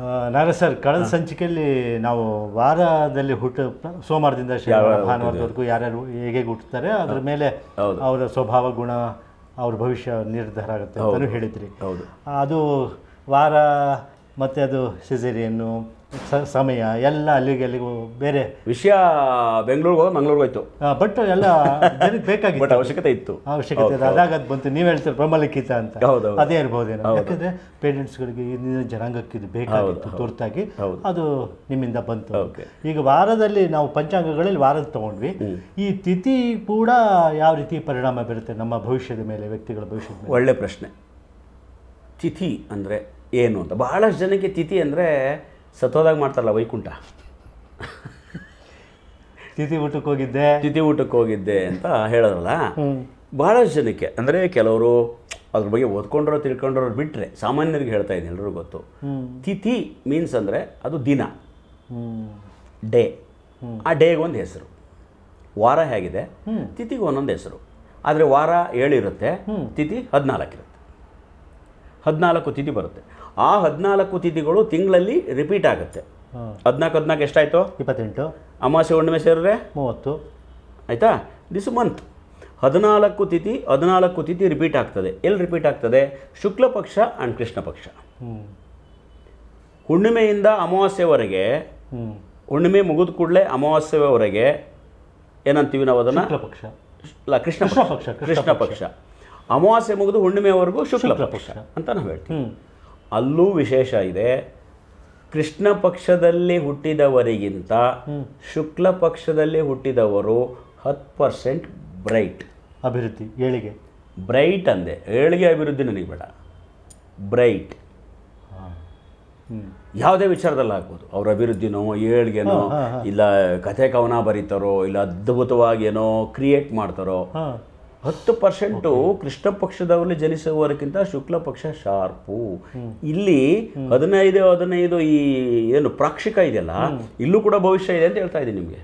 ಆ, ಸರ್ ಕಳೆದ ಸಂಚಿಕೆಯಲ್ಲಿ ನಾವು ವಾರದಲ್ಲಿ ಹುಟ್ಟ ಸೋಮವಾರದಿಂದ ಶನಿವಾರ ಭಾನುವಾರದವರೆಗೂ ಯಾರ್ಯಾರು ಹೇಗೆ ಹುಟ್ಟುತ್ತಾರೆ ಅದ್ರ ಮೇಲೆ ಅವರ ಸ್ವಭಾವ ಗುಣ ಅವ್ರ ಭವಿಷ್ಯ ನಿರ್ಧಾರ ಆಗುತ್ತೆ ಅಂತಲೂ ಹೇಳಿದ್ರಿ. ಅದು ವಾರ ಮತ್ತೆ ಅದು ಸಿಸೇರಿಯನ್ನು ಸಮಯ ಎಲ್ಲ ಅಲ್ಲಿಗೆ ಅಲ್ಲಿಗೂ ಬೇರೆ. ವಿಷಯ ಬೆಂಗಳೂರಿಗೆ ಹೋಗಿ ಮಂಗಳೂರಿಗೆ ಹೋಯ್ತು. ಬಟ್ ಎಲ್ಲ ಜನಕ್ಕೆ ಬೇಕಾಗಿತ್ತು. ಅವಶ್ಯಕತೆ ಇತ್ತು. ಅವಶ್ಯಕತೆ ಇದೆ ಅದಾಗ ಅದು ಬಂತು. ನೀವು ಹೇಳ್ತೀರ ಪ್ರಮಲಿಖಿತ ಅಂತ. ಅದೇ ಇರ್ಬೋದೇನೋ. ಯಾಕಂದ್ರೆ ಪೇರೆಂಟ್ಸ್ಗಳಿಗೆ ಇಂದಿನ ಜನಾಂಗಕ್ಕೆ ಇದು ಬೇಕಾಗಿತ್ತು ತುರ್ತಾಗಿ. ಅದು ನಿಮ್ಮಿಂದ ಬಂತು. ಈಗ ವಾರದಲ್ಲಿ ನಾವು ಪಂಚಾಂಗಗಳಲ್ಲಿ ವಾರದ ತಗೊಂಡ್ವಿ. ಈ ತಿಥಿ ಕೂಡ ಯಾವ ರೀತಿ ಪರಿಣಾಮ ಬೀರುತ್ತೆ ನಮ್ಮ ಭವಿಷ್ಯದ ಮೇಲೆ ವ್ಯಕ್ತಿಗಳ ಭವಿಷ್ಯದ ಮೇಲೆ? ಒಳ್ಳೆ ಪ್ರಶ್ನೆ. ತಿಥಿ ಅಂದರೆ ಏನು ಅಂತ. ಬಹಳಷ್ಟು ಜನಕ್ಕೆ ತಿಥಿ ಅಂದರೆ ಸತ್ತೋದಾಗ ಮಾಡ್ತಾರಲ್ಲ ವೈಕುಂಠ? ತಿಥಿ ಊಟಕ್ಕೆ ಹೋಗಿದ್ದೆ. ತಿಥಿ ಊಟಕ್ಕೆ ಹೋಗಿದ್ದೆ ಅಂತ ಹೇಳೋದ್ರಲ್ಲ ಬಹಳಷ್ಟು ಜನಕ್ಕೆ ಅಂದರೆ ಕೆಲವರು ಅದ್ರ ಬಗ್ಗೆ ಓದ್ಕೊಂಡ್ರೋ ತಿಳ್ಕೊಂಡ್ರೋ ಬಿಟ್ಟರೆ ಸಾಮಾನ್ಯರಿಗೆ ಹೇಳ್ತಾ ಇದ್ದೀನಿ ಎಲ್ಲರಿಗೂ ಗೊತ್ತು. ತಿಥಿ ಮೀನ್ಸ್ ಅಂದರೆ ಅದು ದಿನ. ಡೇ. ಆ ಡೇಗೆ ಒಂದು ಹೆಸರು. ವಾರ ಹೇಗಿದೆ? ತಿಥಿಗೆ ಒಂದೊಂದು ಹೆಸರು. ಆದರೆ ವಾರ ಏಳಿರುತ್ತೆ ತಿಥಿ ಹದಿನಾಲ್ಕಿರುತ್ತೆ ಹದಿನಾಲ್ಕು ತಿಥಿ ಬರುತ್ತೆ. ಆ ಹದಿನಾಲ್ಕು ತಿಥಿಗಳು ತಿಂಗಳಲ್ಲಿ ರಿಪೀಟ್ ಆಗುತ್ತೆ. ಹದಿನಾಲ್ಕು ಹದಿನಾಲ್ಕು ಎಷ್ಟಾಯಿತು? ಇಪ್ಪತ್ತೆಂಟು. ಅಮಾವಾಸ್ಯೆ ಹುಣ್ಣಿಮೆ ಸೇರಿದ್ರೆ? ಮೂವತ್ತು. ಆಯಿತಾ? ದಿಸ್ ಮಂತ್ ಹದಿನಾಲ್ಕು ತಿಥಿ ಹದಿನಾಲ್ಕು ತಿಥಿ ರಿಪೀಟ್ ಆಗ್ತದೆ. ಎಲ್ಲಿ ರಿಪೀಟ್ ಆಗ್ತದೆ? ಶುಕ್ಲ ಪಕ್ಷ ಆ್ಯಂಡ್ ಕೃಷ್ಣ ಪಕ್ಷ. ಹುಣ್ಣಿಮೆಯಿಂದ ಅಮಾವಾಸ್ಯವರೆಗೆ ಹುಣ್ಣಿಮೆ ಮುಗಿದ ಕೂಡಲೇ ಅಮಾವಾಸ್ಯವರೆಗೆ ಏನಂತೀವಿ ನಾವು ಅದನ್ನು? ಪಕ್ಷ. ಅಲ್ಲ ಕೃಷ್ಣ ಪಕ್ಷ. ಕೃಷ್ಣ ಪಕ್ಷ. ಅಮಾವಾಸ್ಯೆ ಮುಗಿದು ಹುಣ್ಣಿಮೆವರೆಗೂ ಶುಕ್ಲ ಪಕ್ಷ. ಅಂತ ನಾವು ಹೇಳ್ತೀವಿ. ಅಲ್ಲೂ ವಿಶೇಷ ಇದೆ. ಕೃಷ್ಣ ಪಕ್ಷದಲ್ಲಿ ಹುಟ್ಟಿದವರಿಗಿಂತ ಶುಕ್ಲ ಪಕ್ಷದಲ್ಲಿ ಹುಟ್ಟಿದವರು ಹತ್ತು ಪರ್ಸೆಂಟ್ ಬ್ರೈಟ್. ಅಭಿವೃದ್ಧಿ ಏಳಿಗೆ. ಬ್ರೈಟ್ ಅಂದೆ. ಏಳಿಗೆ ಅಭಿವೃದ್ಧಿ ನನಗೆ ಬೇಡ. ಬ್ರೈಟ್. ಯಾವುದೇ ವಿಚಾರದಲ್ಲಿ ಆಗ್ಬೋದು ಅವ್ರ ಅಭಿವೃದ್ಧಿನೋ ಏಳ್ಗೆನೋ ಇಲ್ಲ ಕಥೆ ಕವನ ಬರೀತಾರೋ ಇಲ್ಲ ಅದ್ಭುತವಾಗಿ ಏನೋ ಕ್ರಿಯೇಟ್ ಮಾಡ್ತಾರೋ ಹತ್ತು ಪರ್ಸೆಂಟು ಕೃಷ್ಣ ಪಕ್ಷದವರಲ್ಲಿ ಜನಿಸುವವರಕ್ಕಿಂತ ಶುಕ್ಲ ಪಕ್ಷ ಶಾರ್ಪು. ಇಲ್ಲಿ ಹದಿನೈದು ಹದಿನೈದು ಈ ಏನು ಪ್ರಾಕ್ಷಿಕ ಇದೆಯಲ್ಲ ಇಲ್ಲೂ ಕೂಡ ಭವಿಷ್ಯ ಇದೆ ಅಂತ ಹೇಳ್ತಾ ಇದ್ದೀನಿ ನಿಮಗೆ.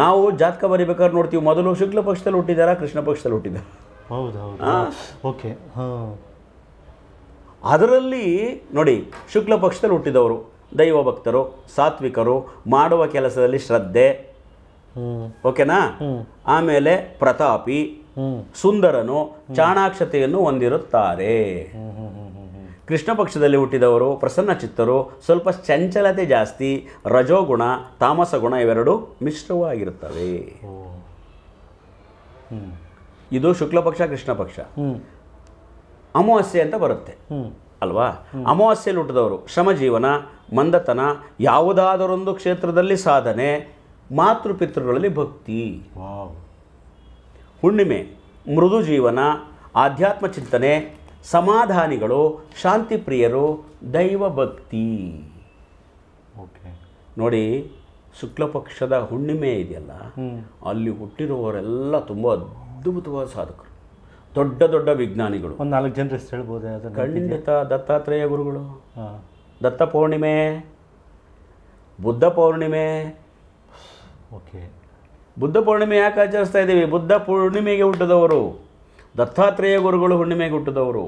ನಾವು ಜಾತಕ ಬರಿಬೇಕಾದ್ರೆ ನೋಡ್ತೀವಿ ಮೊದಲು ಶುಕ್ಲ ಪಕ್ಷದಲ್ಲಿ ಹುಟ್ಟಿದಾರ ಕೃಷ್ಣ ಪಕ್ಷದಲ್ಲಿ ಹುಟ್ಟಿದಾರ? ಓಕೆ ಅದರಲ್ಲಿ ನೋಡಿ ಶುಕ್ಲ ಪಕ್ಷದಲ್ಲಿ ಹುಟ್ಟಿದವರು ದೈವ ಭಕ್ತರು ಸಾತ್ವಿಕರು ಮಾಡುವ ಕೆಲಸದಲ್ಲಿ ಶ್ರದ್ಧೆ ಓಕೆನಾ? ಆಮೇಲೆ ಪ್ರತಾಪಿ ಸುಂದರನು ಚಾಣಾಕ್ಷತೆಯನ್ನು ಹೊಂದಿರುತ್ತಾರೆ. ಕೃಷ್ಣ ಪಕ್ಷದಲ್ಲಿ ಹುಟ್ಟಿದವರು, ಪ್ರಸನ್ನ ಚಿತ್ತರು, ಸ್ವಲ್ಪ ಚಂಚಲತೆ ಜಾಸ್ತಿ, ರಜೋಗುಣ ತಾಮಸ ಗುಣ ಇವೆರಡು ಮಿಶ್ರವಾಗಿರುತ್ತವೆ. ಇದು ಶುಕ್ಲ ಪಕ್ಷ, ಕೃಷ್ಣ ಪಕ್ಷ. ಅಮಾವಾಸ್ಯೆ ಅಂತ ಬರುತ್ತೆ. ಅಲ್ವಾ? ಅಮಾವಾಸ್ಯೆಯಲ್ಲಿ ಹುಟ್ಟಿದವರು ಶ್ರಮ ಜೀವನ ಮಂದತನ, ಯಾವುದಾದರೊಂದು ಕ್ಷೇತ್ರದಲ್ಲಿ ಸಾಧನೆ ಮಾತೃಪಿತೃಗಳಲ್ಲಿ ಭಕ್ತಿ. ಹುಣ್ಣಿಮೆ ಮೃದು ಜೀವನ ಆಧ್ಯಾತ್ಮ ಚಿಂತನೆ ಸಮಾಧಾನಿಗಳು ಶಾಂತಿ ಪ್ರಿಯರು ದೈವ ಭಕ್ತಿ. ಓಕೆ. ನೋಡಿ ಶುಕ್ಲ ಪಕ್ಷದ ಹುಣ್ಣಿಮೆ ಇದೆಯಲ್ಲ ಅಲ್ಲಿ ಹುಟ್ಟಿರುವವರೆಲ್ಲ ತುಂಬ ಅದ್ಭುತವಾದ ಸಾಧಕರು. ದೊಡ್ಡ ದೊಡ್ಡ ವಿಜ್ಞಾನಿಗಳು. ಒಂದು ನಾಲ್ಕು ಜನರ ಹೇಳ್ಬೋದು ಖಂಡಿತ ದತ್ತಾತ್ರೇಯ ಗುರುಗಳು. ದತ್ತ ಪೌರ್ಣಿಮೆ ಬುದ್ಧ ಪೌರ್ಣಿಮೆ ಓಕೆ. ಬುದ್ಧ ಪೂರ್ಣಿಮೆ ಯಾಕೆ ಆಚರಿಸ್ತಾ ಇದ್ದೀವಿ? ಬುದ್ಧ ಪೂರ್ಣಿಮೆಗೆ ಹುಟ್ಟಿದವರು, ದತ್ತಾತ್ರೇಯ ಗುರುಗಳು ಹುಣ್ಣಿಮೆಗೆ ಹುಟ್ಟಿದವರು.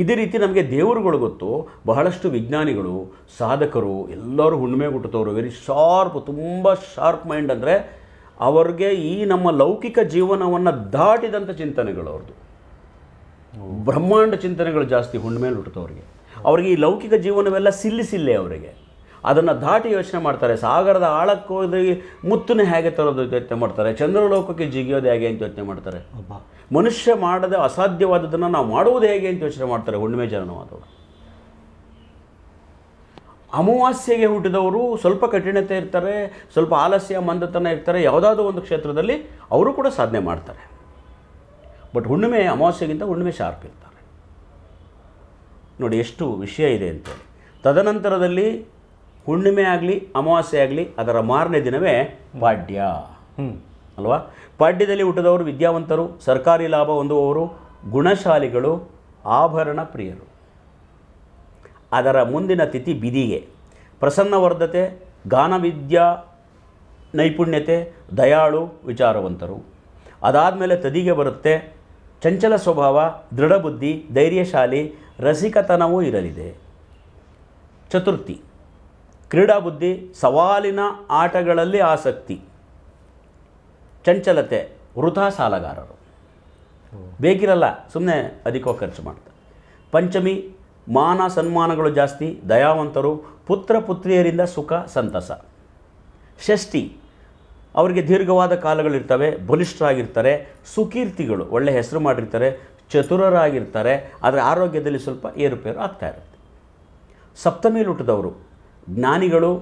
ಇದೇ ರೀತಿ ನಮಗೆ ದೇವರುಗಳು ಗೊತ್ತು, ಬಹಳಷ್ಟು ವಿಜ್ಞಾನಿಗಳು, ಸಾಧಕರು, ಎಲ್ಲರೂ ಹುಣ್ಣಿಮೆಗೆ ಹುಟ್ಟಿದವರು ವೆರಿ ಶಾರ್ಪ್ ತುಂಬ ಶಾರ್ಪ್ ಮೈಂಡ್ ಅಂದರೆ ಅವ್ರಿಗೆ ಈ ನಮ್ಮ ಲೌಕಿಕ ಜೀವನವನ್ನು ದಾಟಿದಂಥ ಚಿಂತನೆಗಳು ಅವ್ರದ್ದು ಬ್ರಹ್ಮಾಂಡ ಚಿಂತನೆಗಳು ಜಾಸ್ತಿ ಹುಣ್ಣಿಮೆಯಲ್ಲಿ ಹುಟ್ಟಿದವ್ರಿಗೆ ಅವ್ರಿಗೆ ಈ ಲೌಕಿಕ ಜೀವನವೆಲ್ಲ ಸಿಲ್ಲಿಸಿಲ್ಲೇ ಅವರಿಗೆ. ಅದನ್ನು ದಾಟಿ ಯೋಚನೆ ಮಾಡ್ತಾರೆ. ಸಾಗರದ ಆಳಕ್ಕೆ ಹೋಗಿ ಮುತ್ತನ್ನು ಹೇಗೆ ತರೋದು ಅಂತ ಯೋಚನೆ ಮಾಡ್ತಾರೆ. ಚಂದ್ರಲೋಕಕ್ಕೆ ಜಿಗಿಯೋದು ಹೇಗೆ ಅಂತ ಯೋಚನೆ ಮಾಡ್ತಾರೆ. ಮನುಷ್ಯ ಮಾಡದೆ ಅಸಾಧ್ಯವಾದದನ್ನು ನಾವು ಮಾಡುವುದು ಹೇಗೆ ಅಂತ ಯೋಚನೆ ಮಾಡ್ತಾರೆ ಹುಣ್ಣಿಮೆ ಜನನವಾದವರು. ಅಮಾವಾಸ್ಯೆಗೆ ಹುಟ್ಟಿದವರು ಸ್ವಲ್ಪ ಕಠಿಣತೆ ಇರ್ತಾರೆ ಸ್ವಲ್ಪ ಆಲಸ್ಯ ಮಂದತನ ಇರ್ತಾರೆ ಯಾವುದಾದ್ರೂ ಒಂದು ಕ್ಷೇತ್ರದಲ್ಲಿ ಅವರು ಕೂಡ ಸಾಧನೆ ಮಾಡ್ತಾರೆ. ಬಟ್ ಹುಣ್ಣಿಮೆ ಅಮಾವಾಸ್ಯೆಗಿಂತ ಹುಣ್ಣಿಮೆ ಶಾರ್ಪ್ ಇರ್ತಾರೆ. ನೋಡಿ ಎಷ್ಟು ವಿಷಯ ಇದೆ ಅಂತೇಳಿ. ತದನಂತರದಲ್ಲಿ ಹುಣ್ಣಿಮೆ ಆಗಲಿ ಅಮಾವಾಸ್ಯೆ ಆಗಲಿ ಅದರ ಮಾರನೇ ದಿನವೇ ಪಾಡ್ಯ. ಅಲ್ವಾ? ಪಾಡ್ಯದಲ್ಲಿ ಹುಟ್ಟಿದವರು ವಿದ್ಯಾವಂತರು ಸರ್ಕಾರಿ ಲಾಭ ಹೊಂದುವವರು ಗುಣಶಾಲಿಗಳು ಆಭರಣ ಪ್ರಿಯರು. ಅದರ ಮುಂದಿನ ತಿಥಿ ಬಿದಿಗೆ. ಪ್ರಸನ್ನವರ್ಧತೆ ಗಾನವಿದ್ಯಾ ನೈಪುಣ್ಯತೆ ದಯಾಳು ವಿಚಾರವಂತರು. ಅದಾದಮೇಲೆ ತದಿಗೆ ಬರುತ್ತೆ ಚಂಚಲ ಸ್ವಭಾವ ದೃಢಬುದ್ಧಿ ಧೈರ್ಯಶಾಲಿ ರಸಿಕತನವೂ ಇರಲಿದೆ. ಚತುರ್ಥಿ. ಕ್ರೀಡಾ ಬುದ್ಧಿ ಸವಾಲಿನ ಆಟಗಳಲ್ಲಿ ಆಸಕ್ತಿ, ಚಂಚಲತೆ, ವೃಥಾ ಸಾಲಗಾರರು. ಬೇಕಿರಲ್ಲ ಸುಮ್ಮನೆ ಅಧಿಕವಾಗಿ ಖರ್ಚು ಮಾಡ್ತಾರೆ ಪಂಚಮಿ, ಮಾನ ಸನ್ಮಾನಗಳು ಜಾಸ್ತಿ, ದಯಾವಂತರು, ಪುತ್ರ ಪುತ್ರಿಯರಿಂದ ಸುಖ, ಸಂತಸ. ಷಷ್ಠಿ, ಅವರಿಗೆ ದೀರ್ಘವಾದ ಕಾಲಗಳಿರ್ತವೆ, ಬಲಿಷ್ಠರಾಗಿರ್ತಾರೆ, ಸುಕೀರ್ತಿಗಳು, ಒಳ್ಳೆ ಹೆಸರು ಮಾಡಿರ್ತಾರೆ, ಚತುರರಾಗಿರ್ತಾರೆ, ಆದರೆ ಆರೋಗ್ಯದಲ್ಲಿ ಸ್ವಲ್ಪ ಏರುಪೇರು ಆಗ್ತಾ ಇರುತ್ತೆ. ಸಪ್ತಮಿ ಹುಟ್ಟಿದವರು ಜ್ಞಾನಿಗಳು,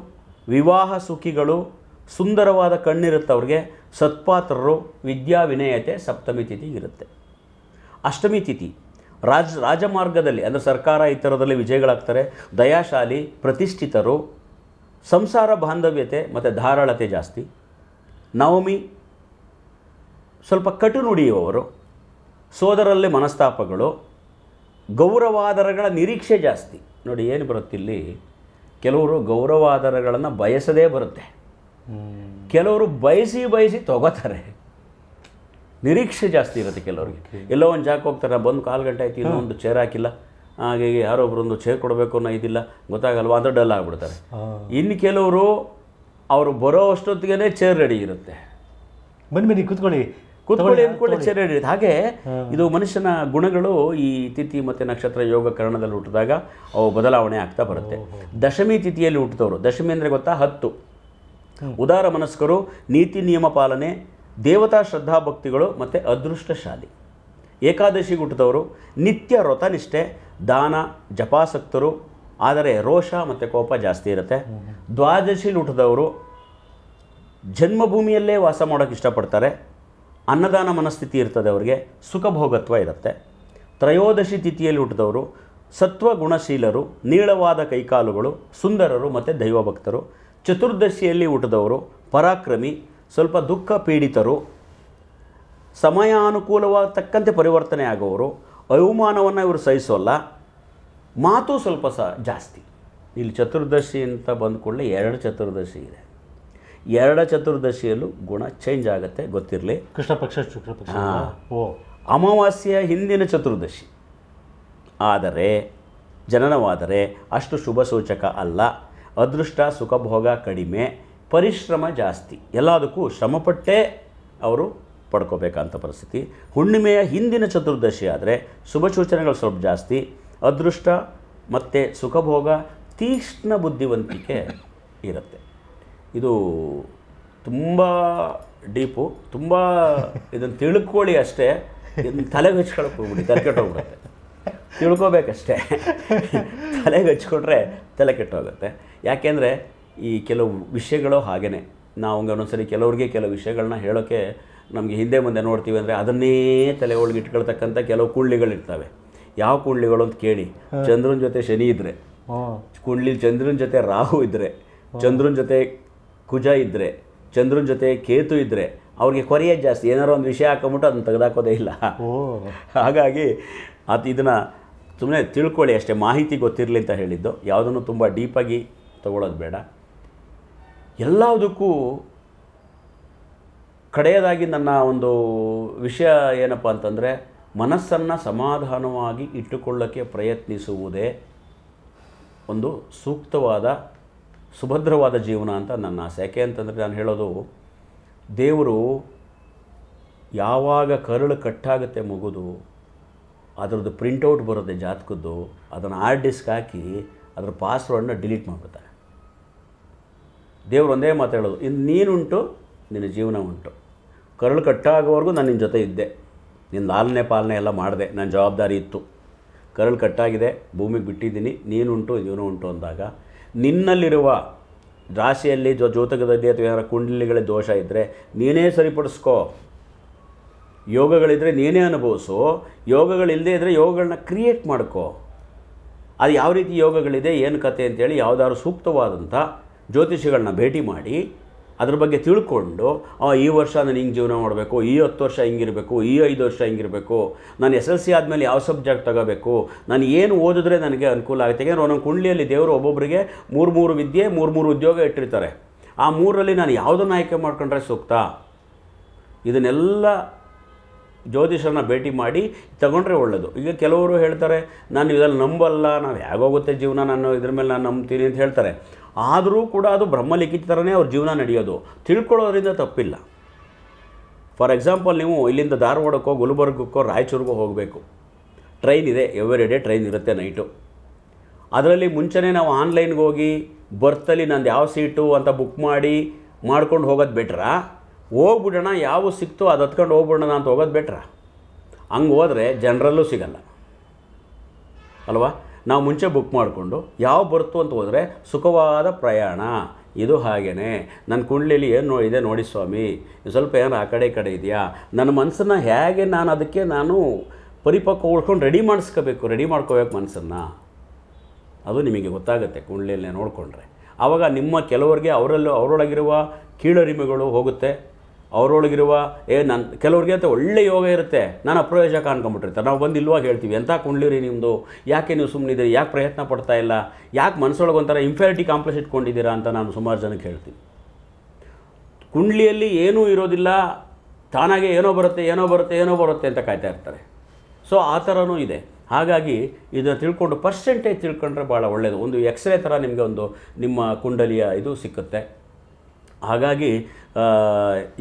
ವಿವಾಹ ಸುಖಿಗಳು, ಸುಂದರವಾದ ಕಣ್ಣಿರುತ್ತವ್ರಿಗೆ ಸತ್ಪಾತ್ರರು ವಿದ್ಯಾ ವಿನಯತೆ ಸಪ್ತಮಿ ತಿಥಿ ಇರುತ್ತೆ. ಅಷ್ಟಮಿ ತಿಥಿ, ರಾಜ, ರಾಜಮಾರ್ಗದಲ್ಲಿ, ಅಂದರೆ ಸರ್ಕಾರ ಈ ಥರದಲ್ಲಿ ವಿಜಯಗಳಾಗ್ತಾರೆ. ದಯಾಶಾಲಿ, ಪ್ರತಿಷ್ಠಿತರು, ಸಂಸಾರ ಬಾಂಧವ್ಯತೆ ಮತ್ತು ಧಾರಾಳತೆ ಜಾಸ್ತಿ. ನವಮಿ, ಸ್ವಲ್ಪ ಕಟು ನುಡಿಯುವವರು ಸೋದರಲ್ಲೇ ಮನಸ್ತಾಪಗಳು, ಗೌರವಾದರಗಳ ನಿರೀಕ್ಷೆ ಜಾಸ್ತಿ. ನೋಡಿ, ಏನು ಬರುತ್ತಿಲ್ಲಿ? ಕೆಲವರು ಗೌರವ ಆಧಾರಗಳನ್ನು ಬಯಸದೇ ಬರುತ್ತೆ. ಕೆಲವರು ಬಯಸಿ ಬಯಸಿ ತಗೋತಾರೆ. ನಿರೀಕ್ಷೆ ಜಾಸ್ತಿ ಇರುತ್ತೆ ಕೆಲವರಿಗೆ. ಎಲ್ಲೋ ಒಂದು ಜಾಕ್ ಹೋಗ್ತಾರೆ ಬಂದು ಕಾಲು ಗಂಟೆ ಆಯ್ತು ಇನ್ನೊಂದು ಒಂದು ಚೇರ್ ಹಾಕಿಲ್ಲ. ಹಾಗೆ ಹೀಗೆ ಯಾರೋ ಒಬ್ಬರೊಂದು ಚೇರ್ ಕೊಡಬೇಕು ಅನ್ನೋ ಇದಿಲ್ಲ ಗೊತ್ತಾಗಲ್ವಾ? ಅಂತ ಡಲ್ ಆಗಿಬಿಡ್ತಾರೆ. ಇನ್ನು ಕೆಲವರು ಅವರು ಬರೋ ಅಷ್ಟೊತ್ತಿಗೆ ಚೇರ್ ರೆಡಿ ಇರುತ್ತೆ. ಬನ್ನಿ ಬನ್ನಿ ಕೂತ್ಕೊಳ್ಳಿ. ಕೂತ್ಕೊಳ್ಳಿ ಅಂದ್ಕೊಳ್ಳಿ ಚೇರ್ ರೆಡಿ ಇರುತ್ತೆ ಹಾಗೆ ಇದು ಮನುಷ್ಯನ ಗುಣಗಳು ಈ ತಿಥಿ ಮತ್ತು ನಕ್ಷತ್ರ ಯೋಗ ಕರಣದಲ್ಲಿ ಹುಟ್ಟಿದಾಗ ಅವು ಬದಲಾವಣೆ ಆಗ್ತಾ ಬರುತ್ತೆ. ದಶಮಿ ತಿಥಿಯಲ್ಲಿ ಹುಟ್ಟಿದವರು. ದಶಮಿ ಅಂದರೆ ಗೊತ್ತಾ? ಹತ್ತು. ಉದಾರ ಮನಸ್ಕರು ನೀತಿ ನಿಯಮ ಪಾಲನೆ ದೇವತಾ ಶ್ರದ್ಧಾಭಕ್ತಿಗಳು ಮತ್ತು ಅದೃಷ್ಟಶಾಲಿ. ಏಕಾದಶಿ ಹುಟ್ಟಿದವರು ನಿತ್ಯ ವ್ರತನಿಷ್ಠೆ ದಾನ ಜಪಾಸಕ್ತರು ಆದರೆ ರೋಷ ಮತ್ತು ಕೋಪ ಜಾಸ್ತಿ ಇರುತ್ತೆ. ದ್ವಾದಶಿ ಹುಟ್ಟಿದವರು ಜನ್ಮಭೂಮಿಯಲ್ಲೇ ವಾಸ ಮಾಡೋಕ್ಕೆ ಇಷ್ಟಪಡ್ತಾರೆ. ಅನ್ನದಾನ ಮನಸ್ಥಿತಿ ಇರ್ತದೆ ಅವರಿಗೆ, ಸುಖಭೋಗತ್ವ ಇರುತ್ತೆ. ತ್ರಯೋದಶಿ ತಿಥಿಯಲ್ಲಿ ಹುಟ್ಟಿದವರು ಸತ್ವ ಗುಣಶೀಲರು, ನೀಳವಾದ ಕೈಕಾಲುಗಳು, ಸುಂದರರು ಮತ್ತು ದೈವಭಕ್ತರು. ಚತುರ್ದಶಿಯಲ್ಲಿ ಹುಟ್ಟಿದವರು ಪರಾಕ್ರಮಿ, ಸ್ವಲ್ಪ ದುಃಖ ಪೀಡಿತರು. ಸಮಯಾನುಕೂಲವಾದ ತಕ್ಕಂತೆ ಪರಿವರ್ತನೆ ಆಗೋವರು ಅವಮಾನವನ್ನು ಇವರು ಸಹಿಸೋಲ್ಲ. ಮಾತು ಸ್ವಲ್ಪ ಸಹ ಜಾಸ್ತಿ. ಇಲ್ಲಿ ಚತುರ್ದಶಿ ಅಂತ ಬಂದ ಕೂಡಲೇ ಎರಡು ಚತುರ್ದಶಿ ಇದೆ. ಎರಡು ಚತುರ್ದಶಿಯಲ್ಲೂ ಗುಣ ಚೇಂಜ್ ಆಗುತ್ತೆ ಗೊತ್ತಿರಲಿ? ಕೃಷ್ಣ ಪಕ್ಷ ಶುಕ್ಲ ಪಕ್ಷ. ಹಾ. ಓ. ಅಮಾವಾಸ್ಯೆಯ ಹಿಂದಿನ ಚತುರ್ದಶಿ. ಆದರೆ ಜನನವಾದರೆ ಅಷ್ಟು ಶುಭ ಸೂಚಕ ಅಲ್ಲ. ಅದೃಷ್ಟ ಸುಖಭೋಗ ಕಡಿಮೆ ಪರಿಶ್ರಮ ಜಾಸ್ತಿ. ಎಲ್ಲದಕ್ಕೂ ಶ್ರಮಪಟ್ಟೇ ಅವರು ಪಡ್ಕೋಬೇಕಂತ ಪರಿಸ್ಥಿತಿ. ಹುಣ್ಣಿಮೆಯ ಹಿಂದಿನ ಚತುರ್ದಶಿ ಆದರೆ ಶುಭ ಸೂಚನೆಗಳು ಸ್ವಲ್ಪ ಜಾಸ್ತಿ. ಅದೃಷ್ಟ ಮತ್ತು ಸುಖಭೋಗ ತೀಕ್ಷ್ಣ ಬುದ್ಧಿವಂತಿಕೆ ಇರುತ್ತೆ. ಇದು ತುಂಬ ಡೀಪು ತುಂಬ ಇದನ್ನು ತಿಳ್ಕೊಳ್ಳಿ ಅಷ್ಟೇ. ಇದನ್ನು ತಲೆಗೆ ಹಚ್ಕೊಳಕ್ಕೆ ಹೋಗ್ಬಿಡಿ ತಲೆ ಕೆಟ್ಟೋಗ್ಬಿಡುತ್ತೆ ತಿಳ್ಕೊಬೇಕಷ್ಟೇ. ತಲೆಗೆ ಹಚ್ಕೊಂಡ್ರೆ ತಲೆ ಕೆಟ್ಟೋಗುತ್ತೆ ಯಾಕೆಂದರೆ ಈ ಕೆಲವು ವಿಷಯಗಳು ಹಾಗೇ ನಾವು ಹಂಗೆ ಒಂದೊಂದ್ಸರಿ ಕೆಲವ್ರಿಗೆ ಕೆಲವು ವಿಷಯಗಳನ್ನ ಹೇಳೋಕ್ಕೆ ನಮಗೆ ಹಿಂದೆ ಮುಂದೆ ನೋಡ್ತೀವಿ ಅಂದರೆ ಅದನ್ನೇ ತಲೆ ಒಳಗೆ ಇಟ್ಕೊಳ್ತಕ್ಕಂಥ ಕೆಲವು ಕುಳ್ಳಿಗಳಿರ್ತವೆ. ಯಾವ ಕುಳ್ಳಿಗಳು ಅಂತ ಕೇಳಿ. ಚಂದ್ರನ ಜೊತೆ ಶನಿ ಇದ್ದರೆ ಕುಳ್ಳಿ ಚಂದ್ರನ ಜೊತೆ ರಾಹು ಇದ್ದರೆ ಚಂದ್ರನ ಜೊತೆ ಕುಜ ಇದ್ದರೆ ಚಂದ್ರನ ಜೊತೆ ಕೇತು ಇದ್ದರೆ ಅವ್ರಿಗೆ ಕೊರೆಯೇ ಜಾಸ್ತಿ. ಏನಾರೋ ಒಂದು ವಿಷಯ ಹಾಕೊಂಬಿಟ್ಟು ಅದನ್ನು ತೆಗೆದಾಕೋದೇ ಇಲ್ಲ. ಹಾಗಾಗಿ ಅದು ಇದನ್ನು ಸುಮ್ಮನೆ ತಿಳ್ಕೊಳ್ಳಿ ಅಷ್ಟೇ ಮಾಹಿತಿ ಗೊತ್ತಿರಲಿ ಅಂತ ಹೇಳಿದ್ದು. ಯಾವುದನ್ನು ತುಂಬ ಡೀಪಾಗಿ ತಗೊಳ್ಳೋದು ಬೇಡ. ಎಲ್ಲದಕ್ಕೂ ಕಡೆಯದಾಗಿ ನನ್ನ ಒಂದು ವಿಷಯ ಏನಪ್ಪ ಅಂತಂದರೆ ಮನಸ್ಸನ್ನು ಸಮಾಧಾನವಾಗಿ ಇಟ್ಟುಕೊಳ್ಳೋಕ್ಕೆ ಪ್ರಯತ್ನಿಸುವುದೇ ಒಂದು ಸೂಕ್ತವಾದ ಸುಭದ್ರವಾದ ಜೀವನ ಅಂತ ನನ್ನ ಆಸೆ. ಯಾಕೆ ಅಂತಂದರೆ ನಾನು ಹೇಳೋದು, ದೇವರು ಯಾವಾಗ ಕರುಳು ಕಟ್ಟಾಗುತ್ತೆ ಮಗುದು, ಅದರದ್ದು ಪ್ರಿಂಟೌಟ್ ಬರುತ್ತೆ ಜಾತಕದ್ದು, ಅದನ್ನು ಹಾರ್ಡ್ ಡಿಸ್ಕ್ ಹಾಕಿ ಅದರ ಪಾಸ್ವರ್ಡನ್ನ ಡಿಲೀಟ್ ಮಾಡಿಬಿಡ್ತಾರೆ. ದೇವರು ಒಂದೇ ಮಾತು ಹೇಳೋದು ಇನ್ನು ನೀನುಂಟು, ನಿನ್ನ ಜೀವನ ಉಂಟು. ಕರುಳು ಕಟ್ಟಾಗೋವರೆಗೂ ನಾನು ನಿನ್ನ ಜೊತೆ ಇದ್ದೆ. ನಿನ್ನ ಲಾಲನೆ ಪಾಲನೆ ಎಲ್ಲ ಮಾಡಿದೆ ನನ್ನ ಜವಾಬ್ದಾರಿ ಇತ್ತು. ಕರಳು ಕಟ್ಟಾಗಿದೆ, ಭೂಮಿಗೆ ಬಿಟ್ಟಿದ್ದೀನಿ, ನೀನುಂಟು, ಇವನು ಉಂಟು ಅಂದಾಗ ನಿನ್ನಲ್ಲಿರುವ ರಾಶಿಯಲ್ಲಿ ಜೊ ಜ್ಯೋತಕದಲ್ಲಿ ಅಥವಾ ಏನಾರ ಕುಂಡಲಿಗಳ ದೋಷ ಇದ್ದರೆ ನೀನೇ ಸರಿಪಡಿಸ್ಕೋ. ಯೋಗಗಳಿದ್ದರೆ ನೀನೇ ಅನುಭವಿಸು. ಯೋಗಗಳಿಲ್ಲದೆ ಇದ್ದರೆ ಯೋಗಗಳನ್ನ ಕ್ರಿಯೇಟ್ ಮಾಡ್ಕೋ. ಅದು ಯಾವ ರೀತಿ ಯೋಗಗಳಿದೆ, ಏನು ಕತೆ ಅಂತೇಳಿ ಯಾವುದಾದ್ರು ಸೂಕ್ತವಾದಂಥ ಜ್ಯೋತಿಷಿಗಳನ್ನ ಭೇಟಿ ಮಾಡಿ. ಅದ್ರ ಬಗ್ಗೆ ತಿಳ್ಕೊಂಡು ಈ ವರ್ಷ ನಾನು ಹಿಂಗೆ ಜೀವನ ಮಾಡಬೇಕು, ಈ ಹತ್ತು ವರ್ಷ ಹಿಂಗಿರಬೇಕು, ಈ ಐದು ವರ್ಷ ಹಿಂಗಿರಬೇಕು, ನಾನು ಎಸ್ ಎಲ್ ಸಿ ಆದಮೇಲೆ ಯಾವ ಸಬ್ಜೆಕ್ಟ್ ತಗೋಬೇಕು, ನಾನು ಏನು ಓದಿದ್ರೆ ನನಗೆ ಅನುಕೂಲ ಆಗುತ್ತೆ. ಯಾಕೆಂದರೆ ಒಂದೊಂದು ಕುಂಡ್ಲಿಯಲ್ಲಿ ದೇವರು ಒಬ್ಬೊಬ್ಬರಿಗೆ ಮೂರು ಮೂರು ವಿದ್ಯೆ, ಮೂರು ಮೂರು ಉದ್ಯೋಗ ಇಟ್ಟಿರ್ತಾರೆ. ಆ ಮೂರರಲ್ಲಿ ನಾನು ಯಾವುದನ್ನು ಆಯ್ಕೆ ಮಾಡ್ಕೊಂಡ್ರೆ ಸೂಕ್ತ? ಇದನ್ನೆಲ್ಲ ಜ್ಯೋತಿಷರನ್ನ ಭೇಟಿ ಮಾಡಿ ತಗೊಂಡ್ರೆ ಒಳ್ಳೆಯದು ಈಗ ಕೆಲವರು ಹೇಳ್ತಾರೆ, ನಾನು ಇದರಲ್ಲಿ ನಂಬಲ್ಲ, ನಾವು ಹೇಗೋಗುತ್ತೆ ಜೀವನ, ನಾನು ಇದ್ರ ಮೇಲೆ ನಾನು ನಂಬ್ತೀನಿ ಅಂತ ಹೇಳ್ತಾರೆ. ಆದರೂ ಕೂಡ ಅದು ಬ್ರಹ್ಮಲಿಖಿತ ಥರನೇ ಅವ್ರ ಜೀವನ ನಡೆಯೋದು. ತಿಳ್ಕೊಳ್ಳೋದ್ರಿಂದ ತಪ್ಪಿಲ್ಲ. ಫಾರ್ ಎಕ್ಸಾಂಪಲ್ ನೀವು ಇಲ್ಲಿಂದ ಧಾರವಾಡಕ್ಕೋ, ಗುಲ್ಬರ್ಗಕ್ಕೋ, ರಾಯಚೂರಿಗೋ ಹೋಗಬೇಕು. ಟ್ರೈನ್ ಇದೆ, ಎವ್ರಿ ಡೇ ಟ್ರೈನ್ ಇರುತ್ತೆ ನೈಟು. ಅದರಲ್ಲಿ ಮುಂಚೆನೇ ನಾವು ಆನ್ಲೈನ್ಗೆ ಹೋಗಿ ಬರ್ತಲ್ಲಿ ನಂದು ಯಾವ ಸೀಟು ಅಂತ ಬುಕ್ ಮಾಡಿ ಮಾಡ್ಕೊಂಡು ಹೋಗೋದು ಬೆಟ್ರಾ? ಹೋಗ್ಬಿಡೋಣ, ಯಾವ ಸಿಕ್ತೋ ಅದು ಹತ್ಕೊಂಡು ಹೋಗ್ಬಿಡೋಣ ಅಂತ ಹೋಗೋದು ಬೆಟ್ರಾ? ಹಂಗೆ ಹೋದರೆ ಜನರಲ್ಲೂ ಸಿಗಲ್ಲ. ಅಲ್ವಾ? ನಾವು ಮುಂಚೆ ಬುಕ್ ಮಾಡಿಕೊಂಡು ಯಾವ ಬರ್ತು ಅಂತ ಹೋದರೆ ಸುಖವಾದ ಪ್ರಯಾಣ. ಇದು ಹಾಗೇ ನನ್ನ ಕುಂಡ್ಲಿಲಿ ಏನು ಇದೆ ನೋಡಿ ಸ್ವಾಮಿ. ಸ್ವಲ್ಪ ಏನಾರು ಆ ಕಡೆ ಈ ಕಡೆ ಇದೆಯಾ? ನನ್ನ ಮನಸ್ಸನ್ನು ಹೇಗೆ ನಾನು ಅದಕ್ಕೆ ನಾನು ಪರಿಪಕ್ವ ಉಳ್ಕೊಂಡು ರೆಡಿ ಮಾಡಿಸ್ಕೋಬೇಕು ರೆಡಿ ಮಾಡ್ಕೋಬೇಕು ಮನಸ್ಸನ್ನು ಅದು ನಿಮಗೆ ಗೊತ್ತಾಗುತ್ತೆ ಕುಂಡ್ಲಿಯಲ್ಲೇ ನೋಡಿಕೊಂಡ್ರೆ. ಆವಾಗ ನಿಮ್ಮ ಕೆಲವರಿಗೆ ಅವರಲ್ಲೂ ಅವರೊಳಗಿರುವ ಕೀಳರಿಮೆಗಳು ಹೋಗುತ್ತೆ. ಅವರೊಳಗಿರುವ, ಏ ನನ್ನ ಕೆಲವ್ರಿಗೆ ಅಂತ ಒಳ್ಳೆ ಯೋಗ ಇರುತ್ತೆ. ನಾನು ಅಪ್ರಯೋಜಕ ಅನ್ಕೊಂಬಿಟ್ಟಿರ್ತಾರೆ ನಾವು ಬಂದು ಇಲ್ವಾಗ ಹೇಳ್ತೀವಿ. ಎಂಥ ಕುಂಡ್ಲಿರಿ ನಿಮ್ಮದು ಯಾಕೆ ನೀವು ಸುಮ್ಮನಿದ್ದೀರಿ ಯಾಕೆ ಪ್ರಯತ್ನ ಪಡ್ತಾ ಇಲ್ಲ? ಯಾಕೆ ಮನಸ್ಸೊಳಗೆ ಒಂಥರ ಇಂಫ್ಯಾರಿಟಿ ಕಾಂಪ್ಲೆಕ್ಸ್ ಇಟ್ಕೊಂಡಿದ್ದೀರಾ ಅಂತ ನಾನು ಸುಮಾರು ಜನಕ್ಕೆ ಹೇಳ್ತೀನಿ. ಕುಂಡ್ಲಿಯಲ್ಲಿ ಏನೂ ಇರೋದಿಲ್ಲ. ತಾನಾಗೆ ಏನೋ ಬರುತ್ತೆ ಏನೋ ಬರುತ್ತೆ ಏನೋ ಬರುತ್ತೆ ಅಂತ ಕಾಯ್ತಾ ಇರ್ತಾರೆ. ಸೊ ಆ ಥರನೂ ಇದೆ. ಹಾಗಾಗಿ ಇದನ್ನು ತಿಳ್ಕೊಂಡು ಪರ್ಸೆಂಟೇಜ್ ತಿಳ್ಕೊಂಡ್ರೆ ಭಾಳ ಒಳ್ಳೆಯದು ಒಂದು ಎಕ್ಸ್ರೇ ಥರ ನಿಮಗೆ ಒಂದು ನಿಮ್ಮ ಕುಂಡಲಿಯ ಇದು ಸಿಕ್ಕುತ್ತೆ. ಹಾಗಾಗಿ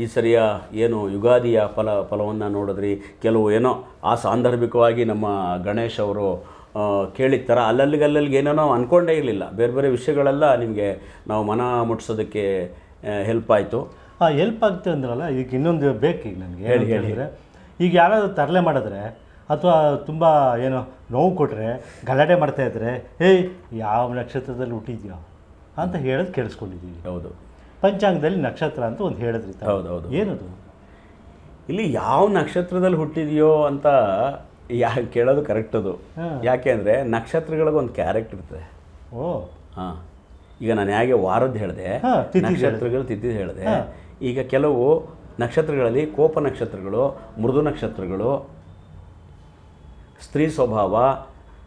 ಈ ಸರಿಯ ಏನು ಯುಗಾದಿಯ ಫಲ ಫಲವನ್ನು ನೋಡಿದ್ರಿ ಕೆಲವು ಏನೋ ಆ ಸಾಂದರ್ಭಿಕವಾಗಿ ನಮ್ಮ ಗಣೇಶ್ ಅವರು ಅಲ್ಲಲ್ಲಿಗೆ ಅಲ್ಲಲ್ಲಿಗೆ ಏನೋ ನಾವು ಅಂದ್ಕೊಂಡೇ ಇರಲಿಲ್ಲ. ಬೇರೆ ಬೇರೆ ವಿಷಯಗಳೆಲ್ಲ ನಿಮಗೆ ನಾವು ಮನ ಮುಟ್ಸೋದಕ್ಕೆ ಹೆಲ್ಪ್ ಆಯಿತು. ಹಾಂ ಹೆಲ್ಪ್ ಆಗ್ತದೆ ಅಂದ್ರಲ್ಲ ಈಗ ಇನ್ನೊಂದು ಬೇಕು ಈಗ ನನಗೆ. ಹೇಳಿ ಹೇಳಿದರೆ ಈಗ ಯಾರಾದರೂ ತರಲೆ ಮಾಡಿದ್ರೆ ಅಥವಾ ತುಂಬ ಏನೋ ನೋವು ಕೊಟ್ಟರೆ ಗಲಾಟೆ ಮಾಡ್ತಾಯಿದ್ರೆ ಏಯ್ ಯಾವ ನಕ್ಷತ್ರದಲ್ಲಿ ಹುಟ್ಟಿದ್ಯೋ? ಅಂತ ಹೇಳೋದು ಕೇಳಿಸ್ಕೊಂಡಿದ್ದೀವಿ ಹೌದು. ಪಂಚಾಂಗದಲ್ಲಿ ನಕ್ಷತ್ರ ಅಂತ ಒಂದು ಹೇಳಿದ್ರಿ ಹೌದೌದು ಹೌದು ಹೌದು ಏನದು? ಇಲ್ಲಿ ಯಾವ ನಕ್ಷತ್ರದಲ್ಲಿ ಹುಟ್ಟಿದೆಯೋ ಅಂತ ಯಾ ಕೇಳೋದು ಕರೆಕ್ಟ್ ಅದು. ಯಾಕೆ ಅಂದರೆ ನಕ್ಷತ್ರಗಳಿಗೊಂದು ಕ್ಯಾರೆಕ್ಟ್ ಇರ್ತದೆ. ಓ. ಹಾಂ. ಈಗ ನಾನು ಹೇಗೆ ವಾರದ್ದು ಹೇಳಿದೆ ನಕ್ಷತ್ರಗಳು ತಿಥಿ ಹೇಳಿದೆ. ಈಗ ಕೆಲವು ನಕ್ಷತ್ರಗಳಲ್ಲಿ ಕೋಪ ನಕ್ಷತ್ರಗಳು ಮೃದು ನಕ್ಷತ್ರಗಳು ಸ್ತ್ರೀ ಸ್ವಭಾವ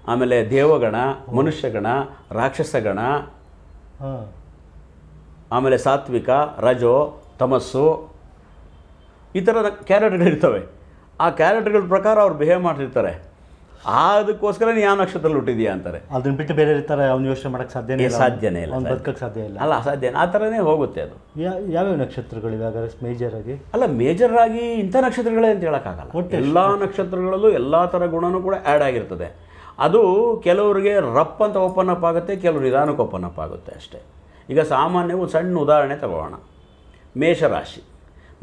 ಆಮೇಲೆ ದೇವಗಣ ಮನುಷ್ಯಗಣ ರಾಕ್ಷಸಗಣ ಆಮೇಲೆ ಸಾತ್ವಿಕ ರಜೋ ತಮಸ್ಸು ಈ ಥರದ ಕ್ಯಾರೆಕ್ಟರ್ಗಳಿರ್ತವೆ ಆ ಕ್ಯಾರೆಕ್ಟರ್ಗಳ ಪ್ರಕಾರ ಅವ್ರು ಬಿಹೇವ್ ಮಾಡ್ತಿರ್ತಾರೆ. ಅದಕ್ಕೋಸ್ಕರ ನೀ ಯಾವ ನಕ್ಷತ್ರದಲ್ಲಿ ಹುಟ್ಟಿದೀಯಾ ಅಂತಾರೆ. ಅದನ್ನ ಬಿಟ್ಟು ಬೇರೆ ಇರ್ತಾರೆ ಅವ್ನು ಯೋಚನೆ ಮಾಡೋಕ್ಕೆ ಸಾಧ್ಯನೇ ಸಾಧ್ಯನೇ ಇಲ್ಲ, ಅವ್ನು ಸಾಧ್ಯ. ಬದುಕಕ್ಕೆ ಸಾಧ್ಯ ಇಲ್ಲ. ಅಲ್ಲ ಸಾಧ್ಯ ಆ ಥರನೇ ಹೋಗುತ್ತೆ ಅದು. ಯಾವ್ಯಾವ ನಕ್ಷತ್ರಗಳು ಇವಾಗ ಮೇಜರ್ ಆಗಿ? ಅಲ್ಲ ಮೇಜರ್ ಆಗಿ ಇಂಥ ನಕ್ಷತ್ರಗಳೇ ಅಂತ ಹೇಳೋಕ್ಕಾಗಲ್ಲ. ಒಟ್ಟು ಎಲ್ಲ ನಕ್ಷತ್ರಗಳಲ್ಲೂ ಎಲ್ಲ ಥರ ಗುಣನೂ ಕೂಡ ಆ್ಯಡ್ ಆಗಿರ್ತದೆ. ಅದು ಕೆಲವರಿಗೆ ರಪ್ ಅಂತ ಓಪನ್ ಅಪ್ ಆಗುತ್ತೆ ಕೆಲವರು ನಿಧಾನಕ್ಕೆ ಓಪನ್ ಅಪ್ ಆಗುತ್ತೆ ಅಷ್ಟೇ. ಈಗ ಒಂದು ಸಣ್ಣ ಉದಾಹರಣೆ ತಗೋಣ. ಮೇಷರಾಶಿ.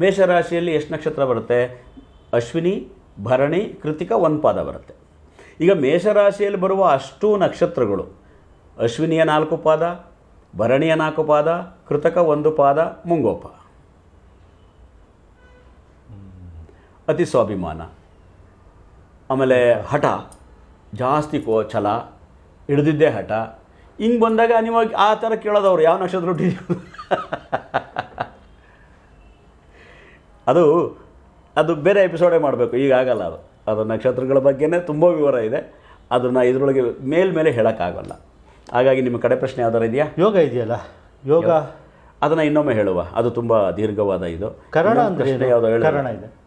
ಮೇಷರಾಶಿಯಲ್ಲಿ ಎಷ್ಟು ನಕ್ಷತ್ರ ಬರುತ್ತೆ? ಅಶ್ವಿನಿ, ಭರಣಿ, ಕೃತಿಕ ಒಂದು ಪಾದ ಬರುತ್ತೆ. ಈಗ ಮೇಷರಾಶಿಯಲ್ಲಿ ಬರುವ ಅಷ್ಟು ನಕ್ಷತ್ರಗಳು ಅಶ್ವಿನಿಯ ನಾಲ್ಕು ಪಾದ, ಭರಣಿಯ ನಾಲ್ಕು ಪಾದ, ಕೃತಕ ಒಂದು ಪಾದ, ಮುಂಗೋಪ. ಅತಿ ಸ್ವಾಭಿಮಾನ. ಆಮೇಲೆ ಹಠ. ಜಾಸ್ತಿ ಕೋ ಛಲ. ಹಿಡಿದಿದ್ದೇ ಹಠ. ಹಿಂಗೆ ಬಂದಾಗ ನೀವು ಆ ಥರ ಕೇಳೋದವ್ರು. ಯಾವ ನಕ್ಷತ್ರ ಹುಟ್ಟಿದ್ಯೋ. ಅದು ಅದು ಬೇರೆ ಎಪಿಸೋಡೇ ಮಾಡಬೇಕು. ಈಗ ಆಗಲ್ಲ ಅದು. ಅದು ನಕ್ಷತ್ರಗಳ ಬಗ್ಗೆನೇ ತುಂಬ ವಿವರ ಇದೆ. ಅದನ್ನು ಇದರೊಳಗೆ ಮೇಲ್ಮೇಲೆ ಹೇಳೋಕ್ಕಾಗಲ್ಲ. ಹಾಗಾಗಿ ನಿಮ್ಮ ಕಡೆ ಪ್ರಶ್ನೆ ಯಾವ್ದಾರು ಇದೆಯಾ? ಯೋಗ ಇದೆಯಲ್ಲ? ಯೋಗ. ಅದನ್ನು ಇನ್ನೊಮ್ಮೆ ಹೇಳುವ. ಅದು ತುಂಬ ದೀರ್ಘವಾದ ಇದು. ಕರಣ ಅಂದ್ರೆ ಪ್ರಶ್ನೆ ಯಾವುದೋ ಹೇಳಿ ಕರಣ ಇದೆ.